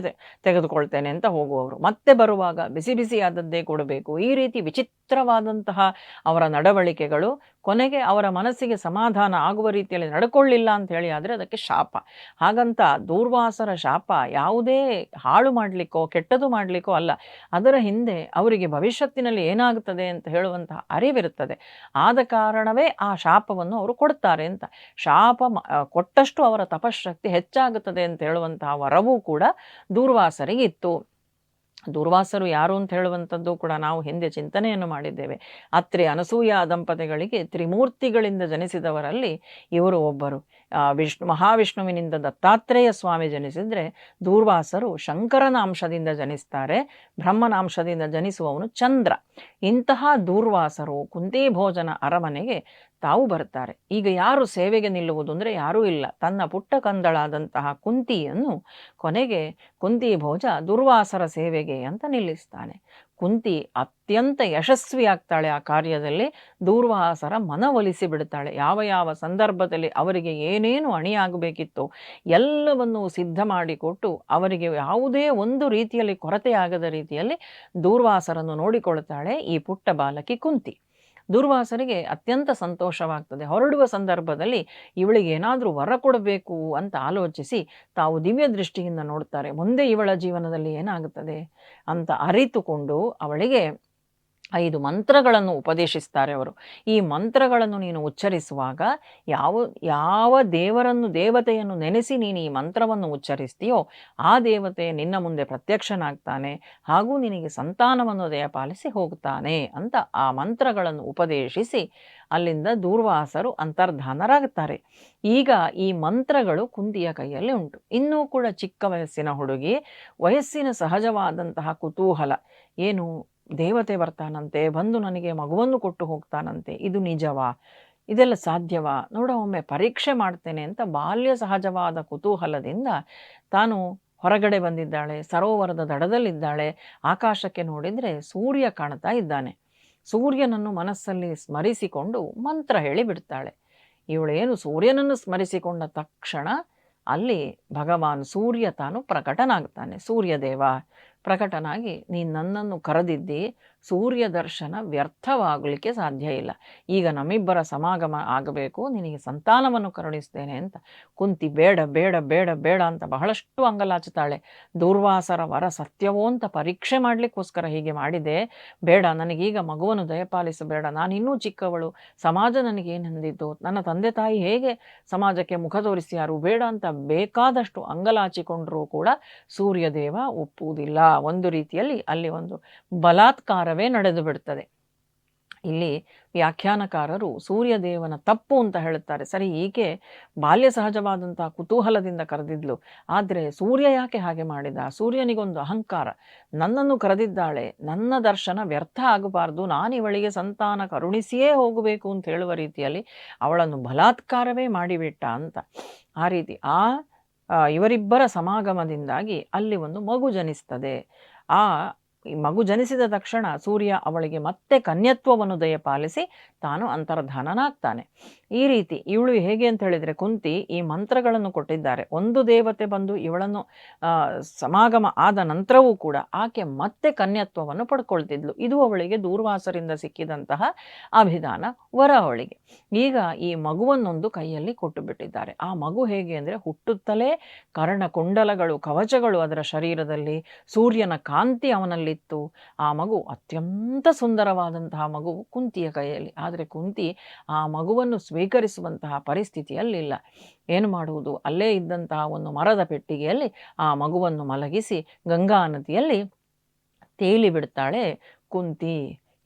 ತೆಗೆದುಕೊಳ್ತೇನೆ ಅಂತ ಹೋಗುವವರು. ಮತ್ತೆ ಬರುವಾಗ ಬಿಸಿ ಬಿಸಿಯಾದದ್ದೇ ಕೊಡಬೇಕು. ಈ ರೀತಿ ವಿಚಿತ್ರವಾದಂತಹ ಅವರ ನಡವಳಿಕೆಗಳು ಕೊನೆಗೆ ಅವರ ಮನಸ್ಸಿಗೆ ಸಮಾಧಾನ ಆಗುವ ರೀತಿಯಲ್ಲಿ ನಡ್ಕೊಳ್ಳಿಲ್ಲ ಅಂತ ಹೇಳಿ ಆದರೆ ಅದಕ್ಕೆ ಶಾಪ. ಹಾಗಂತ ದೂರ್ವಾಸರ ಶಾಪ ಯಾವುದೇ ಹಾಳು ಮಾಡಲಿಕ್ಕೋ, ಕೆಟ್ಟದು ಮಾಡಲಿಕ್ಕೋ ಅಲ್ಲ. ಅದರ ಹಿಂದೆ ಅವರಿಗೆ ಭವಿಷ್ಯತ್ತಿನಲ್ಲಿ ಏನಾಗುತ್ತದೆ ಅಂತ ಹೇಳುವಂತಹ ಅರಿವಿರುತ್ತದೆ. ಆದ ಕಾರಣವೇ ಆ ಶಾಪವನ್ನು ಅವರು ಕೊಡ್ತಾರೆ ಅಂತ. ಶಾಪ ಕೊಟ್ಟಷ್ಟು ಅವರ ತಪಶಕ್ತಿ ಹೆಚ್ಚಾಗುತ್ತದೆ ಅಂತ ಹೇಳುವಂತಹ ವರವೂ ಕೂಡ ದೂರ್ವಾಸರಿಗೆ ಇತ್ತು. ದುರ್ವಾಸರು ಯಾರು ಅಂತ ಹೇಳುವಂಥದ್ದು ಕೂಡ ನಾವು ಹಿಂದೆ ಚಿಂತನೆಯನ್ನು ಮಾಡಿದ್ದೇವೆ. ಅತ್ರಿ ಅನಸೂಯ ದಂಪತಿಗಳಿಗೆ ತ್ರಿಮೂರ್ತಿಗಳಿಂದ ಜನಿಸಿದವರಲ್ಲಿ ಇವರು ಒಬ್ಬರು. ವಿಷ್ಣು, ಮಹಾವಿಷ್ಣುವಿನಿಂದ ದತ್ತಾತ್ರೇಯ ಸ್ವಾಮಿ ಜನಿಸಿದರೆ ದೂರ್ವಾಸರು ಶಂಕರನ ಅಂಶದಿಂದ ಜನಿಸ್ತಾರೆ, ಬ್ರಹ್ಮನ ಅಂಶದಿಂದ ಜನಿಸುವವನು ಚಂದ್ರ. ಇಂತಹ ದೂರ್ವಾಸರು ಕುಂತಿ ಭೋಜನ ಅರಮನೆಗೆ ತಾವು ಬರ್ತಾರೆ. ಈಗ ಯಾರು ಸೇವೆಗೆ ನಿಲ್ಲುವುದು ಅಂದರೆ ಯಾರೂ ಇಲ್ಲ. ತನ್ನ ಪುಟ್ಟ ಕಂದಳಾದಂತಹ ಕುಂತಿಯನ್ನು ಕೊನೆಗೆ ಕುಂತಿ ಭೋಜ ದುರ್ವಾಸರ ಸೇವೆಗೆ ಅಂತ ನಿಲ್ಲಿಸ್ತಾನೆ. ಕುಂತಿ ಅತ್ಯಂತ ಯಶಸ್ವಿ ಆಗ್ತಾಳೆ ಆ ಕಾರ್ಯದಲ್ಲಿ. ದೂರ್ವಾಸರ ಮನವೊಲಿಸಿ ಬಿಡ್ತಾಳೆ. ಯಾವ ಯಾವ ಸಂದರ್ಭದಲ್ಲಿ ಅವರಿಗೆ ಏನೇನು ಅಣಿಯಾಗಬೇಕಿತ್ತು ಎಲ್ಲವನ್ನೂ ಸಿದ್ಧ ಮಾಡಿಕೊಟ್ಟು ಅವರಿಗೆ ಯಾವುದೇ ಒಂದು ರೀತಿಯಲ್ಲಿ ಕೊರತೆಯಾಗದ ರೀತಿಯಲ್ಲಿ ದೂರ್ವಾಸರನ್ನು ನೋಡಿಕೊಳ್ತಾಳೆ ಈ ಪುಟ್ಟ ಬಾಲಕಿ ಕುಂತಿ. ದುರ್ವಾಸರಿಗೆ ಅತ್ಯಂತ ಸಂತೋಷವಾಗ್ತದೆ. ಹೊರಡುವ ಸಂದರ್ಭದಲ್ಲಿ ಇವಳಿಗೆ ಏನಾದರೂ ವರ ಕೊಡಬೇಕು ಅಂತ ಆಲೋಚಿಸಿ ತಾವು ದಿವ್ಯ ದೃಷ್ಟಿಯಿಂದ ನೋಡ್ತಾರೆ, ಮುಂದೆ ಇವಳ ಜೀವನದಲ್ಲಿ ಏನಾಗುತ್ತದೆ ಅಂತ ಅರಿತುಕೊಂಡು ಅವಳಿಗೆ ಐದು ಮಂತ್ರಗಳನ್ನು ಉಪದೇಶಿಸ್ತಾರೆ ಅವರು. ಈ ಮಂತ್ರಗಳನ್ನು ನೀನು ಉಚ್ಚರಿಸುವಾಗ ಯಾವ ಯಾವ ದೇವರನ್ನು, ದೇವತೆಯನ್ನು ನೆನೆಸಿ ನೀನು ಈ ಮಂತ್ರವನ್ನು ಉಚ್ಚರಿಸ್ತೀಯೋ ಆ ದೇವತೆ ನಿನ್ನ ಮುಂದೆ ಪ್ರತ್ಯಕ್ಷನಾಗ್ತಾನೆ ಹಾಗೂ ನಿನಗೆ ಸಂತಾನವನ್ನು ದಯಪಾಲಿಸಿ ಹೋಗ್ತಾನೆ ಅಂತ ಆ ಮಂತ್ರಗಳನ್ನು ಉಪದೇಶಿಸಿ ಅಲ್ಲಿಂದ ದೂರ್ವಾಸರು ಅಂತರ್ಧಾನರಾಗುತ್ತಾರೆ. ಈಗ ಈ ಮಂತ್ರಗಳು ಕುಂತಿಯ ಕೈಯಲ್ಲಿ ಉಂಟು. ಇನ್ನೂ ಕೂಡ ಚಿಕ್ಕ ವಯಸ್ಸಿನ ಹುಡುಗಿ, ವಯಸ್ಸಿನ ಸಹಜವಾದಂತಹ ಕುತೂಹಲ. ಏನು? ದೇವತೆ ಬರ್ತಾನಂತೆ, ಬಂದು ನನಗೆ ಮಗುವನ್ನು ಕೊಟ್ಟು ಹೋಗ್ತಾನಂತೆ, ಇದು ನಿಜವಾ? ಇದೆಲ್ಲ ಸಾಧ್ಯವಾ? ನೋಡ ಒಮ್ಮೆ ಪರೀಕ್ಷೆ ಮಾಡ್ತೇನೆ ಅಂತ ಬಾಲ್ಯ ಸಹಜವಾದ ಕುತೂಹಲದಿಂದ ತಾನು ಹೊರಗಡೆ ಬಂದಿದ್ದಾಳೆ, ಸರೋವರದ ದಡದಲ್ಲಿದ್ದಾಳೆ, ಆಕಾಶಕ್ಕೆ ನೋಡಿದರೆ ಸೂರ್ಯ ಕಾಣ್ತಾ ಇದ್ದಾನೆ. ಸೂರ್ಯನನ್ನು ಮನಸ್ಸಲ್ಲಿ ಸ್ಮರಿಸಿಕೊಂಡು ಮಂತ್ರ ಹೇಳಿ ಬಿಡ್ತಾಳೆ ಇವಳೇನು ಸೂರ್ಯನನ್ನು ಸ್ಮರಿಸಿಕೊಂಡ ತಕ್ಷಣ ಅಲ್ಲಿ ಭಗವಾನ್ ಸೂರ್ಯ ತಾನು ಪ್ರಕಟನಾಗ್ತಾನೆ. ಸೂರ್ಯದೇವ ಪ್ರಕಟನಾಗಿ ನೀನು ನನ್ನನ್ನು ಕರೆದಿದ್ದಿ ಸೂರ್ಯ ದರ್ಶನ ವ್ಯರ್ಥವಾಗಲಿಕ್ಕೆ ಸಾಧ್ಯ ಇಲ್ಲ. ಈಗ ನಮ್ಮಿಬ್ಬರ ಸಮಾಗಮ ಆಗಬೇಕು, ನಿನಗೆ ಸಂತಾನವನ್ನು ಕರುಣಿಸ್ತೇನೆ ಅಂತ. ಕುಂತಿ, ಬೇಡ ಬೇಡ ಬೇಡ ಬೇಡ ಅಂತ ಬಹಳಷ್ಟು ಅಂಗಲಾಚುತ್ತಾಳೆ. ದೂರ್ವಾಸರ ವರ ಸತ್ಯವೋ ಅಂತ ಪರೀಕ್ಷೆ ಮಾಡಲಿಕ್ಕೋಸ್ಕರ ಹೀಗೆ ಮಾಡಿದೆ. ಬೇಡ, ನನಗೀಗ ಮಗುವನ್ನು ದಯಪಾಲಿಸಬೇಡ. ನಾನಿನ್ನೂ ಚಿಕ್ಕವಳು. ಸಮಾಜ ನನಗೇನು ಹೊಂದಿದ್ದು ನನ್ನ ತಂದೆ ತಾಯಿ ಹೇಗೆ ಸಮಾಜಕ್ಕೆ ಮುಖ ತೋರಿಸ್ಯಾರು? ಬೇಡ ಅಂತ ಬೇಕಾದಷ್ಟು ಅಂಗಲಾಚಿಕೊಂಡರೂ ಕೂಡ ಸೂರ್ಯದೇವ ಒಪ್ಪುವುದಿಲ್ಲ. ಒಂದು ರೀತಿಯಲ್ಲಿ ಅಲ್ಲಿ ಒಂದು ಬಲಾತ್ಕಾರವೇ ನಡೆದು ಬಿಡ್ತದೆ. ಇಲ್ಲಿ ವ್ಯಾಖ್ಯಾನಕಾರರು ಸೂರ್ಯದೇವನ ತಪ್ಪು ಅಂತ ಹೇಳುತ್ತಾರೆ. ಸರಿ ಈಕೆ ಬಾಲ್ಯ ಸಹಜವಾದಂತಹ ಕುತೂಹಲದಿಂದ ಕರೆದಿದ್ಲು. ಆದರೆ ಸೂರ್ಯ ಯಾಕೆ ಹಾಗೆ ಮಾಡಿದ? ಸೂರ್ಯನಿಗೊಂದು ಅಹಂಕಾರ. ನನ್ನನ್ನು ಕರೆದಿದ್ದಾಳೆ. ನನ್ನ ದರ್ಶನ ವ್ಯರ್ಥ ಆಗಬಾರ್ದು. ನಾನು ಇವಳಿಗೆ ಸಂತಾನ ಕರುಣಿಸಿಯೇ ಹೋಗಬೇಕು ಅಂತ ಹೇಳುವ ರೀತಿಯಲ್ಲಿ ಅವಳನ್ನು ಬಲಾತ್ಕಾರವೇ ಮಾಡಿಬಿಟ್ಟ ಅಂತ. ಆ ರೀತಿ ಆ, ಇವರಿಬ್ಬರ ಸಮಾಗಮದಿಂದಾಗಿ ಅಲ್ಲಿ ಒಂದು ಮಗು ಜನಿಸ್ತದೆ. ಆ ಈ ಮಗು ಜನಿಸಿದ ತಕ್ಷಣ ಸೂರ್ಯ ಅವಳಿಗೆ ಮತ್ತೆ ಕನ್ಯತ್ವವನ್ನು ದಯಪಾಲಿಸಿ ತಾನು ಅಂತರ್ಧಾನನಾಗ್ತಾನೆ. ಈ ರೀತಿ ಇವಳು ಹೇಗೆ ಅಂತ ಹೇಳಿದರೆ ಕುಂತಿ ಈ ಮಂತ್ರಗಳನ್ನು ಕೊಟ್ಟಿದ್ದಾರೆ. ಒಂದು ದೇವತೆ ಬಂದು ಇವಳನ್ನು ಸಮಾಗಮ ಆದ ನಂತರವೂ ಕೂಡ ಆಕೆ ಮತ್ತೆ ಕನ್ಯತ್ವವನ್ನು ಪಡ್ಕೊಳ್ತಿದ್ಲು. ಇದು ಅವಳಿಗೆ ದೂರ್ವಾಸರಿಂದ ಸಿಕ್ಕಿದಂತಹ ಅಭಿದಾನ ವರ ಅವಳಿಗೆ. ಈಗ ಈ ಮಗುವನ್ನೊಂದು ಕೈಯಲ್ಲಿ ಕೊಟ್ಟು ಬಿಟ್ಟಿದ್ದಾರೆ ಆ ಮಗು ಹೇಗೆ ಅಂದರೆ ಹುಟ್ಟುತ್ತಲೇ ಕರ್ಣಕುಂಡಲಗಳು, ಕವಚಗಳು ಅದರ ಶರೀರದಲ್ಲಿ, ಸೂರ್ಯನ ಕಾಂತಿ ಅವನಲ್ಲಿತ್ತು ಆ ಮಗು ಅತ್ಯಂತ ಸುಂದರವಾದಂತಹ ಮಗು ಕುಂತಿಯ ಕೈಯಲ್ಲಿ. ಆದರೆ ಕುಂತಿ ಆ ಮಗುವನ್ನು ಸ್ವೀಕರಿಸುವಂತಹ ಪರಿಸ್ಥಿತಿಯಲ್ಲಿಲ್ಲ ಏನು ಮಾಡುವುದು? ಅಲ್ಲೇ ಇದ್ದಂತಹ ಒಂದು ಮರದ ಪೆಟ್ಟಿಗೆಯಲ್ಲಿ ಆ ಮಗುವನ್ನು ಮಲಗಿಸಿ ಗಂಗಾ ನದಿಯಲ್ಲಿ ತೇಲಿ ಬಿಡ್ತಾಳೆ ಕುಂತಿ.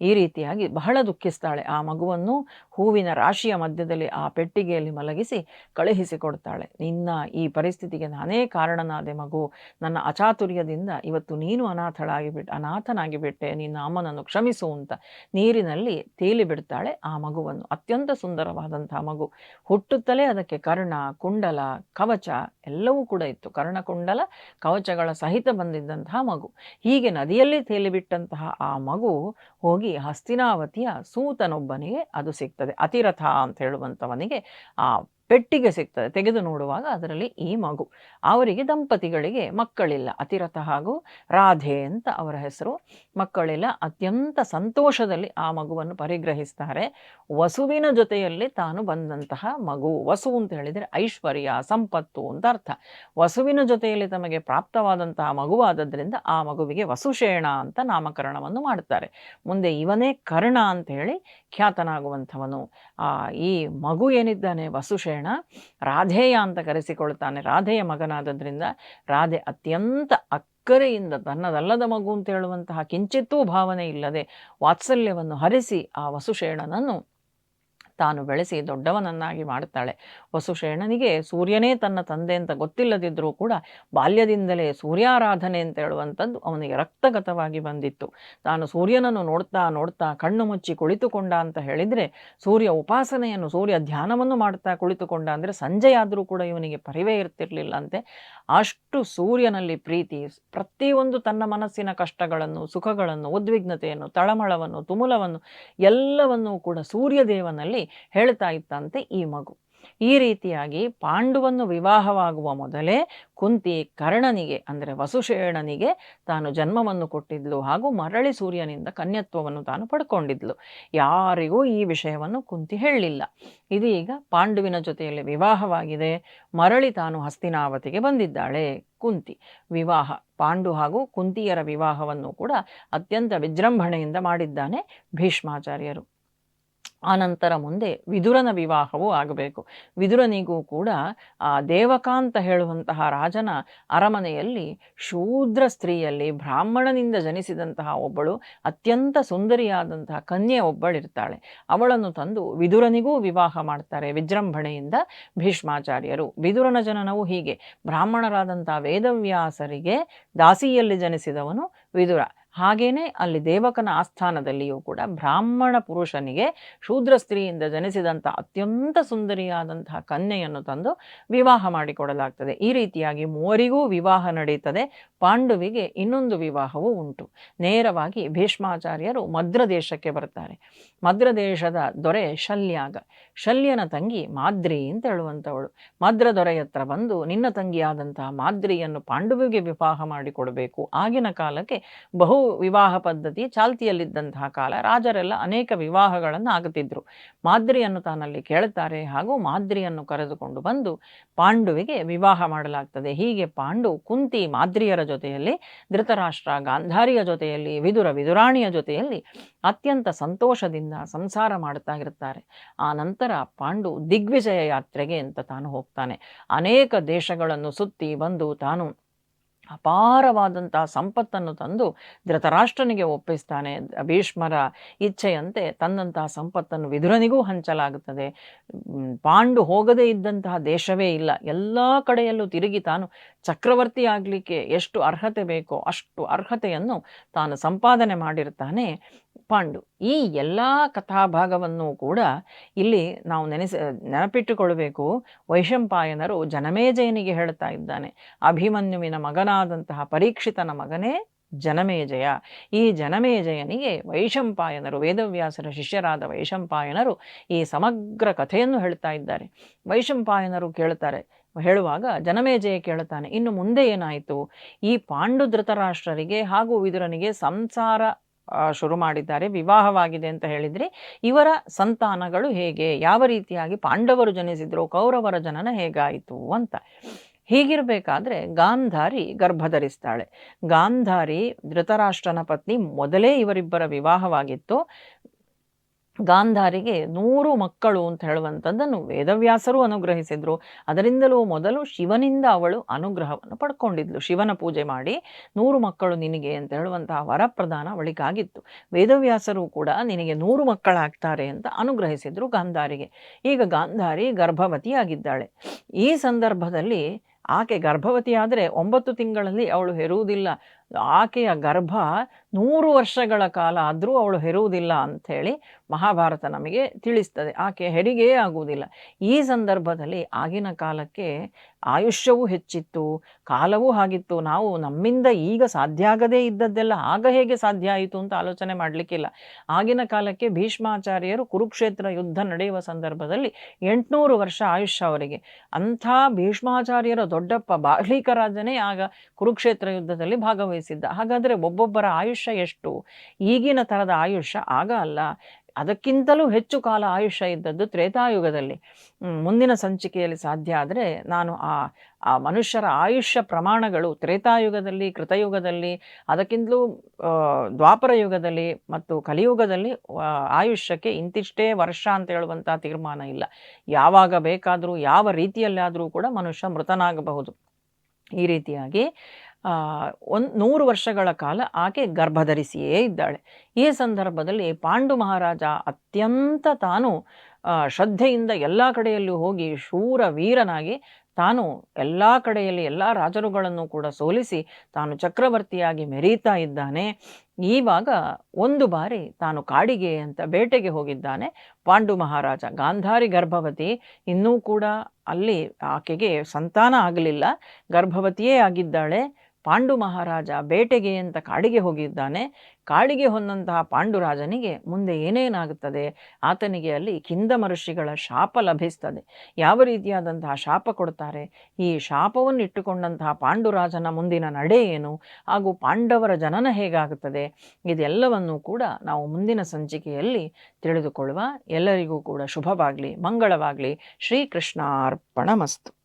ಈ ರೀತಿಯಾಗಿ ಬಹಳ ದುಃಖಿಸ್ತಾಳೆ. ಆ ಮಗುವನ್ನು ಹೂವಿನ ರಾಶಿಯ ಮಧ್ಯದಲ್ಲಿ ಆ ಪೆಟ್ಟಿಗೆಯಲ್ಲಿ ಮಲಗಿಸಿ ಕಳುಹಿಸಿಕೊಡ್ತಾಳೆ. ನಿನ್ನ ಈ ಪರಿಸ್ಥಿತಿಗೆ ನಾನೇ ಕಾರಣನಾದೆ ಮಗು. ನನ್ನ ಅಚಾತುರ್ಯದಿಂದ ಇವತ್ತು ನೀನು ಅನಾಥಳಾಗಿ ಅನಾಥನಾಗಿಬಿಟ್ಟೆ ಅನಾಥನಾಗಿ ಬಿಟ್ಟೆ. ನಿನ್ನ ಅಮ್ಮನನ್ನು ಕ್ಷಮಿಸು ಅಂತ ನೀರಿನಲ್ಲಿ ತೇಲಿ ಬಿಡ್ತಾಳೆ ಆ ಮಗುವನ್ನು. ಅತ್ಯಂತ ಸುಂದರವಾದಂತಹ ಮಗು. ಹುಟ್ಟುತ್ತಲೇ ಅದಕ್ಕೆ ಕರ್ಣ, ಕುಂಡಲ, ಕವಚ ಎಲ್ಲವೂ ಕೂಡ ಇತ್ತು. ಕರ್ಣಕುಂಡಲ, ಕವಚಗಳ ಸಹಿತ ಬಂದಿದ್ದಂತಹ ಮಗು. ಹೀಗೆ ನದಿಯಲ್ಲಿ ತೇಲಿಬಿಟ್ಟಂತಹ ಆ ಮಗು ಹೋಗಿ ಹಸ್ತಿನಾವತಿಯ ಸೂತನೊಬ್ಬನಿಗೆ ಅದು ಸಿಗ್ತದೆ. ಅತಿರಥ ಅಂತ ಹೇಳುವಂಥವನಿಗೆ ಆ ಪೆಟ್ಟಿಗೆ ಸಿಗ್ತದೆ. ತೆಗೆದು ನೋಡುವಾಗ ಅದರಲ್ಲಿ ಈ ಮಗು. ಅವರಿಗೆ ದಂಪತಿಗಳಿಗೆ ಮಕ್ಕಳಿಲ್ಲ. ಅತಿರಥ ಹಾಗೂ ರಾಧೆ ಅಂತ ಅವರ ಹೆಸರು. ಮಕ್ಕಳಿಲ್ಲ. ಅತ್ಯಂತ ಸಂತೋಷದಲ್ಲಿ ಆ ಮಗುವನ್ನು ಪರಿಗ್ರಹಿಸ್ತಾರೆ. ವಸುವಿನ ಜೊತೆಯಲ್ಲಿ ತಾನು ಬಂದಂತಹ ಮಗು. ವಸು ಅಂತ ಹೇಳಿದರೆ ಐಶ್ವರ್ಯ, ಸಂಪತ್ತು ಅಂತ ಅರ್ಥ. ವಸುವಿನ ಜೊತೆಯಲ್ಲಿ ತಮಗೆ ಪ್ರಾಪ್ತವಾದಂತಹ ಮಗುವಾದದ್ರಿಂದ ಆ ಮಗುವಿಗೆ ವಸುಶೇಣ ಅಂತ ನಾಮಕರಣವನ್ನು ಮಾಡುತ್ತಾರೆ. ಮುಂದೆ ಇವನೇ ಕರ್ಣ ಅಂತ ಹೇಳಿ ಖ್ಯಾತನಾಗುವಂಥವನು. ಆ, ಈ ಮಗು ಏನಿದ್ದಾನೆ? ವಸುಶೇಣ. ರಾಧೇಯ ಅಂತ ಕರೆಸಿಕೊಳ್ತಾನೆ. ರಾಧೆಯ ಮಗನಾದದ್ರಿಂದ ರಾಧೆ ಅತ್ಯಂತ ಅಕ್ಕರೆಯಿಂದ ತನ್ನದಲ್ಲದ ಮಗು ಅಂತ ಹೇಳುವಂತಹ ಕಿಂಚಿತ್ತೂ ಭಾವನೆ ಇಲ್ಲದೆ ವಾತ್ಸಲ್ಯವನ್ನು ಹರಿಸಿ ಆ ವಸುಶೇಣನನ್ನು ತಾನು ಬೆಳೆಸಿ ದೊಡ್ಡವನನ್ನಾಗಿ ಮಾಡುತ್ತಾಳೆ. ವಸುಶೇಣನಿಗೆ ಸೂರ್ಯನೇ ತನ್ನ ತಂದೆ ಅಂತ ಗೊತ್ತಿಲ್ಲದಿದ್ದರೂ ಕೂಡ ಬಾಲ್ಯದಿಂದಲೇ ಸೂರ್ಯಾರಾಧನೆ ಅಂತ ಹೇಳುವಂಥದ್ದು ಅವನಿಗೆ ರಕ್ತಗತವಾಗಿ ಬಂದಿತ್ತು. ತಾನು ಸೂರ್ಯನನ್ನು ನೋಡ್ತಾ ನೋಡ್ತಾ ಕಣ್ಣು ಮುಚ್ಚಿ ಕುಳಿತುಕೊಂಡ ಅಂತ ಹೇಳಿದರೆ ಸೂರ್ಯ ಉಪಾಸನೆಯನ್ನು, ಸೂರ್ಯ ಧ್ಯಾನವನ್ನು ಮಾಡ್ತಾ ಕುಳಿತುಕೊಂಡ ಅಂದರೆ ಸಂಜೆಯಾದರೂ ಕೂಡ ಇವನಿಗೆ ಪರಿವೇ ಇರ್ತಿರಲಿಲ್ಲ ಅಂತೆ ಅಷ್ಟು ಸೂರ್ಯನಲ್ಲಿ ಪ್ರೀತಿ, ಪ್ರತಿಯೊಂದು ತನ್ನ ಮನಸ್ಸಿನ ಕಷ್ಟಗಳನ್ನು, ಸುಖಗಳನ್ನು, ಉದ್ವಿಗ್ನತೆಯನ್ನು, ತಳಮಳವನ್ನು, ತುಮುಲವನ್ನು ಎಲ್ಲವನ್ನೂ ಕೂಡ ಸೂರ್ಯದೇವನಲ್ಲಿ ಹೇಳ್ತಾ ಇತ್ತಂತೆ ಈ ಮಗು. ಈ ರೀತಿಯಾಗಿ ಪಾಂಡುವನ್ನು ವಿವಾಹವಾಗುವ ಮೊದಲೇ ಕುಂತಿ ಕರ್ಣನಿಗೆ, ಅಂದರೆ ವಸುಶೇಣನಿಗೆ ತಾನು ಜನ್ಮವನ್ನು ಕೊಟ್ಟಿದ್ಲು ಹಾಗೂ ಮರಳಿ ಸೂರ್ಯನಿಂದ ಕನ್ಯತ್ವವನ್ನು ತಾನು ಪಡ್ಕೊಂಡಿದ್ಲು. ಯಾರಿಗೂ ಈ ವಿಷಯವನ್ನು ಕುಂತಿ ಹೇಳಲಿಲ್ಲ. ಇದೀಗ ಪಾಂಡುವಿನ ಜೊತೆಯಲ್ಲಿ ವಿವಾಹವಾಗಿದೆ. ಮರಳಿ ತಾನು ಹಸ್ತಿನಾವತಿಗೆ ಬಂದಿದ್ದಾಳೆ ಕುಂತಿ. ವಿವಾಹ, ಪಾಂಡು ಹಾಗೂ ಕುಂತಿಯರ ವಿವಾಹವನ್ನು ಕೂಡ ಅತ್ಯಂತ ವಿಜೃಂಭಣೆಯಿಂದ ಮಾಡಿದ್ದಾನೆ ಭೀಷ್ಮಾಚಾರ್ಯರು. ಆನಂತರ ಮುಂದೆ ವಿದುರನ ವಿವಾಹವೂ ಆಗಬೇಕು. ವಿದುರನಿಗೂ ಕೂಡ, ಆ, ದೇವಕಾಂತ ಹೇಳುವಂತಹ ರಾಜನ ಅರಮನೆಯಲ್ಲಿ ಶೂದ್ರ ಸ್ತ್ರೀಯಲ್ಲಿ ಬ್ರಾಹ್ಮಣನಿಂದ ಜನಿಸಿದಂತಹ ಒಬ್ಬಳು, ಅತ್ಯಂತ ಸುಂದರಿಯಾದಂತಹ ಕನ್ಯೆ ಒಬ್ಬಳಿರ್ತಾಳೆ. ಅವಳನ್ನು ತಂದು ವಿದುರನಿಗೂ ವಿವಾಹ ಮಾಡ್ತಾರೆ ವಿಜೃಂಭಣೆಯಿಂದ ಭೀಷ್ಮಾಚಾರ್ಯರು. ವಿದುರನ ಜನನವು ಹೀಗೆ. ಬ್ರಾಹ್ಮಣರಾದಂತಹ ವೇದವ್ಯಾಸರಿಗೆ ದಾಸಿಯಲ್ಲಿ ಜನಿಸಿದವನು ವಿದುರ. ಹಾಗೇನೆ ಅಲ್ಲಿ ದೇವಕನ ಆಸ್ಥಾನದಲ್ಲಿಯೂ ಕೂಡ ಬ್ರಾಹ್ಮಣ ಪುರುಷನಿಗೆ ಶೂದ್ರ ಸ್ತ್ರೀಯಿಂದ ಜನಿಸಿದಂಥ ಅತ್ಯಂತ ಸುಂದರಿಯಾದಂತಹ ಕನ್ಯೆಯನ್ನು ತಂದು ವಿವಾಹ ಮಾಡಿಕೊಡಲಾಗ್ತದೆ. ಈ ರೀತಿಯಾಗಿ ಮೂವರಿಗೂ ವಿವಾಹ ನಡೆಯುತ್ತದೆ. ಪಾಂಡುವಿಗೆ ಇನ್ನೊಂದು ವಿವಾಹವೂ ಉಂಟು. ನೇರವಾಗಿ ಭೀಷ್ಮಾಚಾರ್ಯರು ಮದ್ರ ದೇಶಕ್ಕೆ ಬರ್ತಾರೆ ಮದ್ರ ದೇಶದ ದೊರೆ ಶಲ್ಯಾಗ. ಶಲ್ಯನ ತಂಗಿ ಮಾದ್ರಿ ಅಂತ ಹೇಳುವಂಥವಳು. ಮದ್ರ ದೊರೆಯತ್ರ ಬಂದು ನಿನ್ನ ತಂಗಿಯಾದಂತಹ ಮಾದ್ರಿಯನ್ನು ಪಾಂಡುವಿಗೆ ವಿವಾಹ ಮಾಡಿಕೊಡಬೇಕು. ಆಗಿನ ಕಾಲಕ್ಕೆ ಬಹು ವಿವಾಹ ಪದ್ಧತಿ ಚಾಲ್ತಿಯಲ್ಲಿದ್ದಂತಹ ಕಾಲ ರಾಜರೆಲ್ಲ ಅನೇಕ ವಿವಾಹಗಳನ್ನು ಆಗುತ್ತಿದ್ದರು ಮಾದ್ರಿಯನ್ನು ತಾನಲ್ಲಿ ಕೇಳುತ್ತಾರೆ ಹಾಗೂ ಮಾದ್ರಿಯನ್ನು ಕರೆದುಕೊಂಡು ಬಂದು ಪಾಂಡುವಿಗೆ ವಿವಾಹ ಮಾಡಲಾಗ್ತದೆ. ಹೀಗೆ ಪಾಂಡು ಕುಂತಿ ಮಾದ್ರಿಯರ ಜೊತೆಯಲ್ಲಿ, ಧೃತರಾಷ್ಟ್ರ ಗಾಂಧಾರಿಯ ಜೊತೆಯಲ್ಲಿ, ವಿದುರ ವಿದುರಾಣಿಯ ಜೊತೆಯಲ್ಲಿ ಅತ್ಯಂತ ಸಂತೋಷದಿಂದ ಸಂಸಾರ ಮಾಡುತ್ತಾ ಇರುತ್ತಾರೆ. ಆ ನಂತರ ಪಾಂಡು ದಿಗ್ವಿಜಯ ಯಾತ್ರೆಗೆ ಅಂತ ತಾನು ಹೋಗ್ತಾನೆ. ಅನೇಕ ದೇಶಗಳನ್ನು ಸುತ್ತಿ ಬಂದು ತಾನು ಅಪಾರವಾದಂತಹ ಸಂಪತ್ತನ್ನು ತಂದು ಧೃತರಾಷ್ಟ್ರನಿಗೆ ಒಪ್ಪಿಸ್ತಾನೆ. ಭೀಷ್ಮರ ಇಚ್ಛೆಯಂತೆ ತಂದಂತಹ ಸಂಪತ್ತನ್ನು ವಿದುರನಿಗೂ ಹಂಚಲಾಗುತ್ತದೆ. ಪಾಂಡು ಹೋಗದೇ ಇದ್ದಂತಹ ದೇಶವೇ ಇಲ್ಲ. ಎಲ್ಲ ಕಡೆಯಲ್ಲೂ ತಿರುಗಿ ತಾನು ಚಕ್ರವರ್ತಿ ಆಗಲಿಕ್ಕೆ ಎಷ್ಟು ಅರ್ಹತೆ ಬೇಕೋ ಅಷ್ಟು ಅರ್ಹತೆಯನ್ನು ತಾನು ಸಂಪಾದನೆ ಮಾಡಿರ್ತಾನೆ. ಪಾಂಡು. ಈ ಎಲ್ಲ ಕಥಾಭಾಗವನ್ನು ಕೂಡ ಇಲ್ಲಿ ನಾವು ನೆನೆಸ, ನೆನಪಿಟ್ಟುಕೊಳ್ಬೇಕು. ವೈಶಂಪಾಯನರು ಜನಮೇಜಯನಿಗೆ ಹೇಳ್ತಾ ಇದ್ದಾನೆ. ಅಭಿಮನ್ಯುವಿನ ಮಗನಾದಂತಹ ಪರೀಕ್ಷಿತನ ಮಗನೇ ಜನಮೇಜಯ ಈ ಜನಮೇಜಯನಿಗೆ ವೈಶಂಪಾಯನರು, ವೇದವ್ಯಾಸರ ಶಿಷ್ಯರಾದ ವೈಶಂಪಾಯನರು ಈ ಸಮಗ್ರ ಕಥೆಯನ್ನು ಹೇಳ್ತಾ ಇದ್ದಾರೆ. ವೈಶಂಪಾಯನರು ಕೇಳ್ತಾರೆ ಹೇಳುವಾಗ ಜನಮೇಜಯ ಕೇಳುತ್ತಾನೆ. ಇನ್ನು ಮುಂದೆ ಏನಾಯಿತು? ಈ ಪಾಂಡು ಧೃತರಾಷ್ಟ್ರರಿಗೆ ಹಾಗೂ ವಿದುರನಿಗೆ ಸಂಸಾರ ಶುರು ಮಾಡಿದ್ದಾರೆ. ವಿವಾಹವಾಗಿದೆ ಅಂತ ಹೇಳಿದರೆ ಇವರ ಸಂತಾನಗಳು ಹೇಗೆ? ಯಾವ ರೀತಿಯಾಗಿ ಪಾಂಡವರು ಜನಿಸಿದ್ರು? ಕೌರವರ ಜನನ ಹೇಗಾಯಿತು ಅಂತ. ಹೀಗಿರಬೇಕಾದ್ರೆ ಗಾಂಧಾರಿ ಗರ್ಭಧರಿಸ್ತಾಳೆ. ಗಾಂಧಾರಿ ಧೃತರಾಷ್ಟ್ರನ ಪತ್ನಿ ಮೊದಲೇ ಇವರಿಬ್ಬರ ವಿವಾಹವಾಗಿತ್ತು. ಗಾಂಧಾರಿಗೆ ನೂರು ಮಕ್ಕಳು ಅಂತ ಹೇಳುವಂಥದ್ದನ್ನು ವೇದವ್ಯಾಸರು ಅನುಗ್ರಹಿಸಿದ್ರು. ಅದರಿಂದಲೂ ಮೊದಲು ಶಿವನಿಂದ ಅವಳು ಅನುಗ್ರಹವನ್ನು ಪಡ್ಕೊಂಡಿದ್ಲು. ಶಿವನ ಪೂಜೆ ಮಾಡಿ ನೂರು ಮಕ್ಕಳು ನಿನಗೆ ಅಂತ ಹೇಳುವಂತಹ ವರಪ್ರದಾನ ಅವಳಿಗಾಗಿತ್ತು. ವೇದವ್ಯಾಸರು ಕೂಡ ನಿನಗೆ ನೂರು ಮಕ್ಕಳಾಗ್ತಾರೆ ಅಂತ ಅನುಗ್ರಹಿಸಿದ್ರು ಗಾಂಧಾರಿಗೆ. ಈಗ ಗಾಂಧಾರಿ ಗರ್ಭವತಿಯಾಗಿದ್ದಾಳೆ. ಈ ಸಂದರ್ಭದಲ್ಲಿ ಆಕೆ ಗರ್ಭವತಿಯಾದರೆ ಒಂಬತ್ತು ತಿಂಗಳಲ್ಲಿ ಅವಳು ಹೆರುವುದಿಲ್ಲ. ಆಕೆಯ ಗರ್ಭ ನೂರು ವರ್ಷಗಳ ಕಾಲ ಆದರೂ ಅವಳು ಹೆರುವುದಿಲ್ಲ ಅಂಥೇಳಿ ಮಹಾಭಾರತ ನಮಗೆ ತಿಳಿಸ್ತದೆ. ಆಕೆ ಹೆರಿಗೆ ಆಗುವುದಿಲ್ಲ. ಈ ಸಂದರ್ಭದಲ್ಲಿ ಆಗಿನ ಕಾಲಕ್ಕೆ ಆಯುಷ್ಯವೂ ಹೆಚ್ಚಿತ್ತು, ಕಾಲವೂ ಹಾಗಿತ್ತು ನಾವು ನಮ್ಮಿಂದ ಈಗ ಸಾಧ್ಯ ಆಗದೇ ಇದ್ದದ್ದೆಲ್ಲ ಆಗ ಹೇಗೆ ಸಾಧ್ಯ ಆಯಿತು ಅಂತ ಆಲೋಚನೆ ಮಾಡಲಿಕ್ಕಿಲ್ಲ. ಆಗಿನ ಕಾಲಕ್ಕೆ ಭೀಷ್ಮಾಚಾರ್ಯರು ಕುರುಕ್ಷೇತ್ರ ಯುದ್ಧ ನಡೆಯುವ ಸಂದರ್ಭದಲ್ಲಿ ಎಂಟುನೂರು ವರ್ಷ ಆಯುಷ್ಯ ಅವರಿಗೆ. ಅಂಥ ಭೀಷ್ಮಾಚಾರ್ಯರ ದೊಡ್ಡಪ್ಪ ಬಾಹ್ಲಿಕರಾಜನೇ ಆಗ ಕುರುಕ್ಷೇತ್ರ ಯುದ್ಧದಲ್ಲಿ ಭಾಗವಹಿಸಿದ್ದ ಹಾಗಾದರೆ ಒಬ್ಬೊಬ್ಬರ ಆಯುಷ್ಯ ಎಷ್ಟು? ಈಗಿನ ಥರದ ಆಯುಷ್ಯ ಆಗ ಅಲ್ಲ. ಅದಕ್ಕಿಂತಲೂ ಹೆಚ್ಚು ಕಾಲ ಆಯುಷ್ಯ ಇದ್ದದ್ದು ತ್ರೇತಾಯುಗದಲ್ಲಿ. ಮುಂದಿನ ಸಂಚಿಕೆಯಲ್ಲಿ ಸಾಧ್ಯ ಆದರೆ ನಾನು ಆ ಆ ಮನುಷ್ಯರ ಆಯುಷ್ಯ ಪ್ರಮಾಣಗಳು ತ್ರೇತಾಯುಗದಲ್ಲಿ, ಕೃತಯುಗದಲ್ಲಿ, ಅದಕ್ಕಿಂತಲೂ ದ್ವಾಪರ ಯುಗದಲ್ಲಿ ಮತ್ತು ಕಲಿಯುಗದಲ್ಲಿ ಆಯುಷ್ಯಕ್ಕೆ ಇಂತಿಷ್ಟೇ ವರ್ಷ ಅಂತ ಹೇಳುವಂಥ ತೀರ್ಮಾನ ಇಲ್ಲ. ಯಾವಾಗ ಬೇಕಾದರೂ, ಯಾವ ರೀತಿಯಲ್ಲಾದರೂ ಕೂಡ ಮನುಷ್ಯ ಮೃತನಾಗಬಹುದು. ಈ ರೀತಿಯಾಗಿ ಒಂದು ನೂರು ವರ್ಷಗಳ ಕಾಲ ಆಕೆ ಗರ್ಭಧರಿಸಿಯೇ ಇದ್ದಾಳೆ. ಈ ಸಂದರ್ಭದಲ್ಲಿ ಪಾಂಡು ಮಹಾರಾಜ ಅತ್ಯಂತ ತಾನು ಶ್ರದ್ಧೆಯಿಂದ ಎಲ್ಲ ಕಡೆಯಲ್ಲೂ ಹೋಗಿ ಶೂರ ವೀರನಾಗಿ ತಾನು ಎಲ್ಲ ಕಡೆಯಲ್ಲಿ ಎಲ್ಲ ರಾಜರುಗಳನ್ನು ಕೂಡ ಸೋಲಿಸಿ ತಾನು ಚಕ್ರವರ್ತಿಯಾಗಿ ಮೆರೀತಾ ಇದ್ದಾನೆ. ಈವಾಗ ಒಂದು ಬಾರಿ ತಾನು ಕಾಡಿಗೆ ಅಂತ ಬೇಟೆಗೆ ಹೋಗಿದ್ದಾನೆ ಪಾಂಡು ಮಹಾರಾಜ. ಗಾಂಧಾರಿ ಗರ್ಭವತಿ ಇನ್ನೂ ಕೂಡ ಅಲ್ಲಿ ಆಕೆಗೆ ಸಂತಾನ ಆಗಲಿಲ್ಲ. ಗರ್ಭವತಿಯೇ ಆಗಿದ್ದಾಳೆ. ಪಾಂಡು ಮಹಾರಾಜ ಬೇಟೆಗೆ ಅಂತ ಕಾಡಿಗೆ ಹೋಗಿದ್ದಾನೆ. ಕಾಡಿಗೆ ಹೊಂದಂತಹ ಪಾಂಡುರಾಜನಿಗೆ ಮುಂದೆ ಏನೇನಾಗುತ್ತದೆ? ಆತನಿಗೆ ಅಲ್ಲಿ ಕಿಂದ ಮರುಷಿಗಳ ಶಾಪ ಲಭಿಸ್ತದೆ. ಯಾವ ರೀತಿಯಾದಂತಹ ಶಾಪ ಕೊಡ್ತಾರೆ? ಈ ಶಾಪವನ್ನು ಇಟ್ಟುಕೊಂಡಂತಹ ಪಾಂಡುರಾಜನ ಮುಂದಿನ ನಡೆ ಏನು? ಹಾಗೂ ಪಾಂಡವರ ಜನನ ಹೇಗಾಗುತ್ತದೆ? ಇದೆಲ್ಲವನ್ನೂ ಕೂಡ ನಾವು ಮುಂದಿನ ಸಂಚಿಕೆಯಲ್ಲಿ ತಿಳಿದುಕೊಳ್ಳುವ ಎಲ್ಲರಿಗೂ ಕೂಡ ಶುಭವಾಗಲಿ, ಮಂಗಳವಾಗಲಿ. ಶ್ರೀಕೃಷ್ಣಾರ್ಪಣಮಸ್ತು.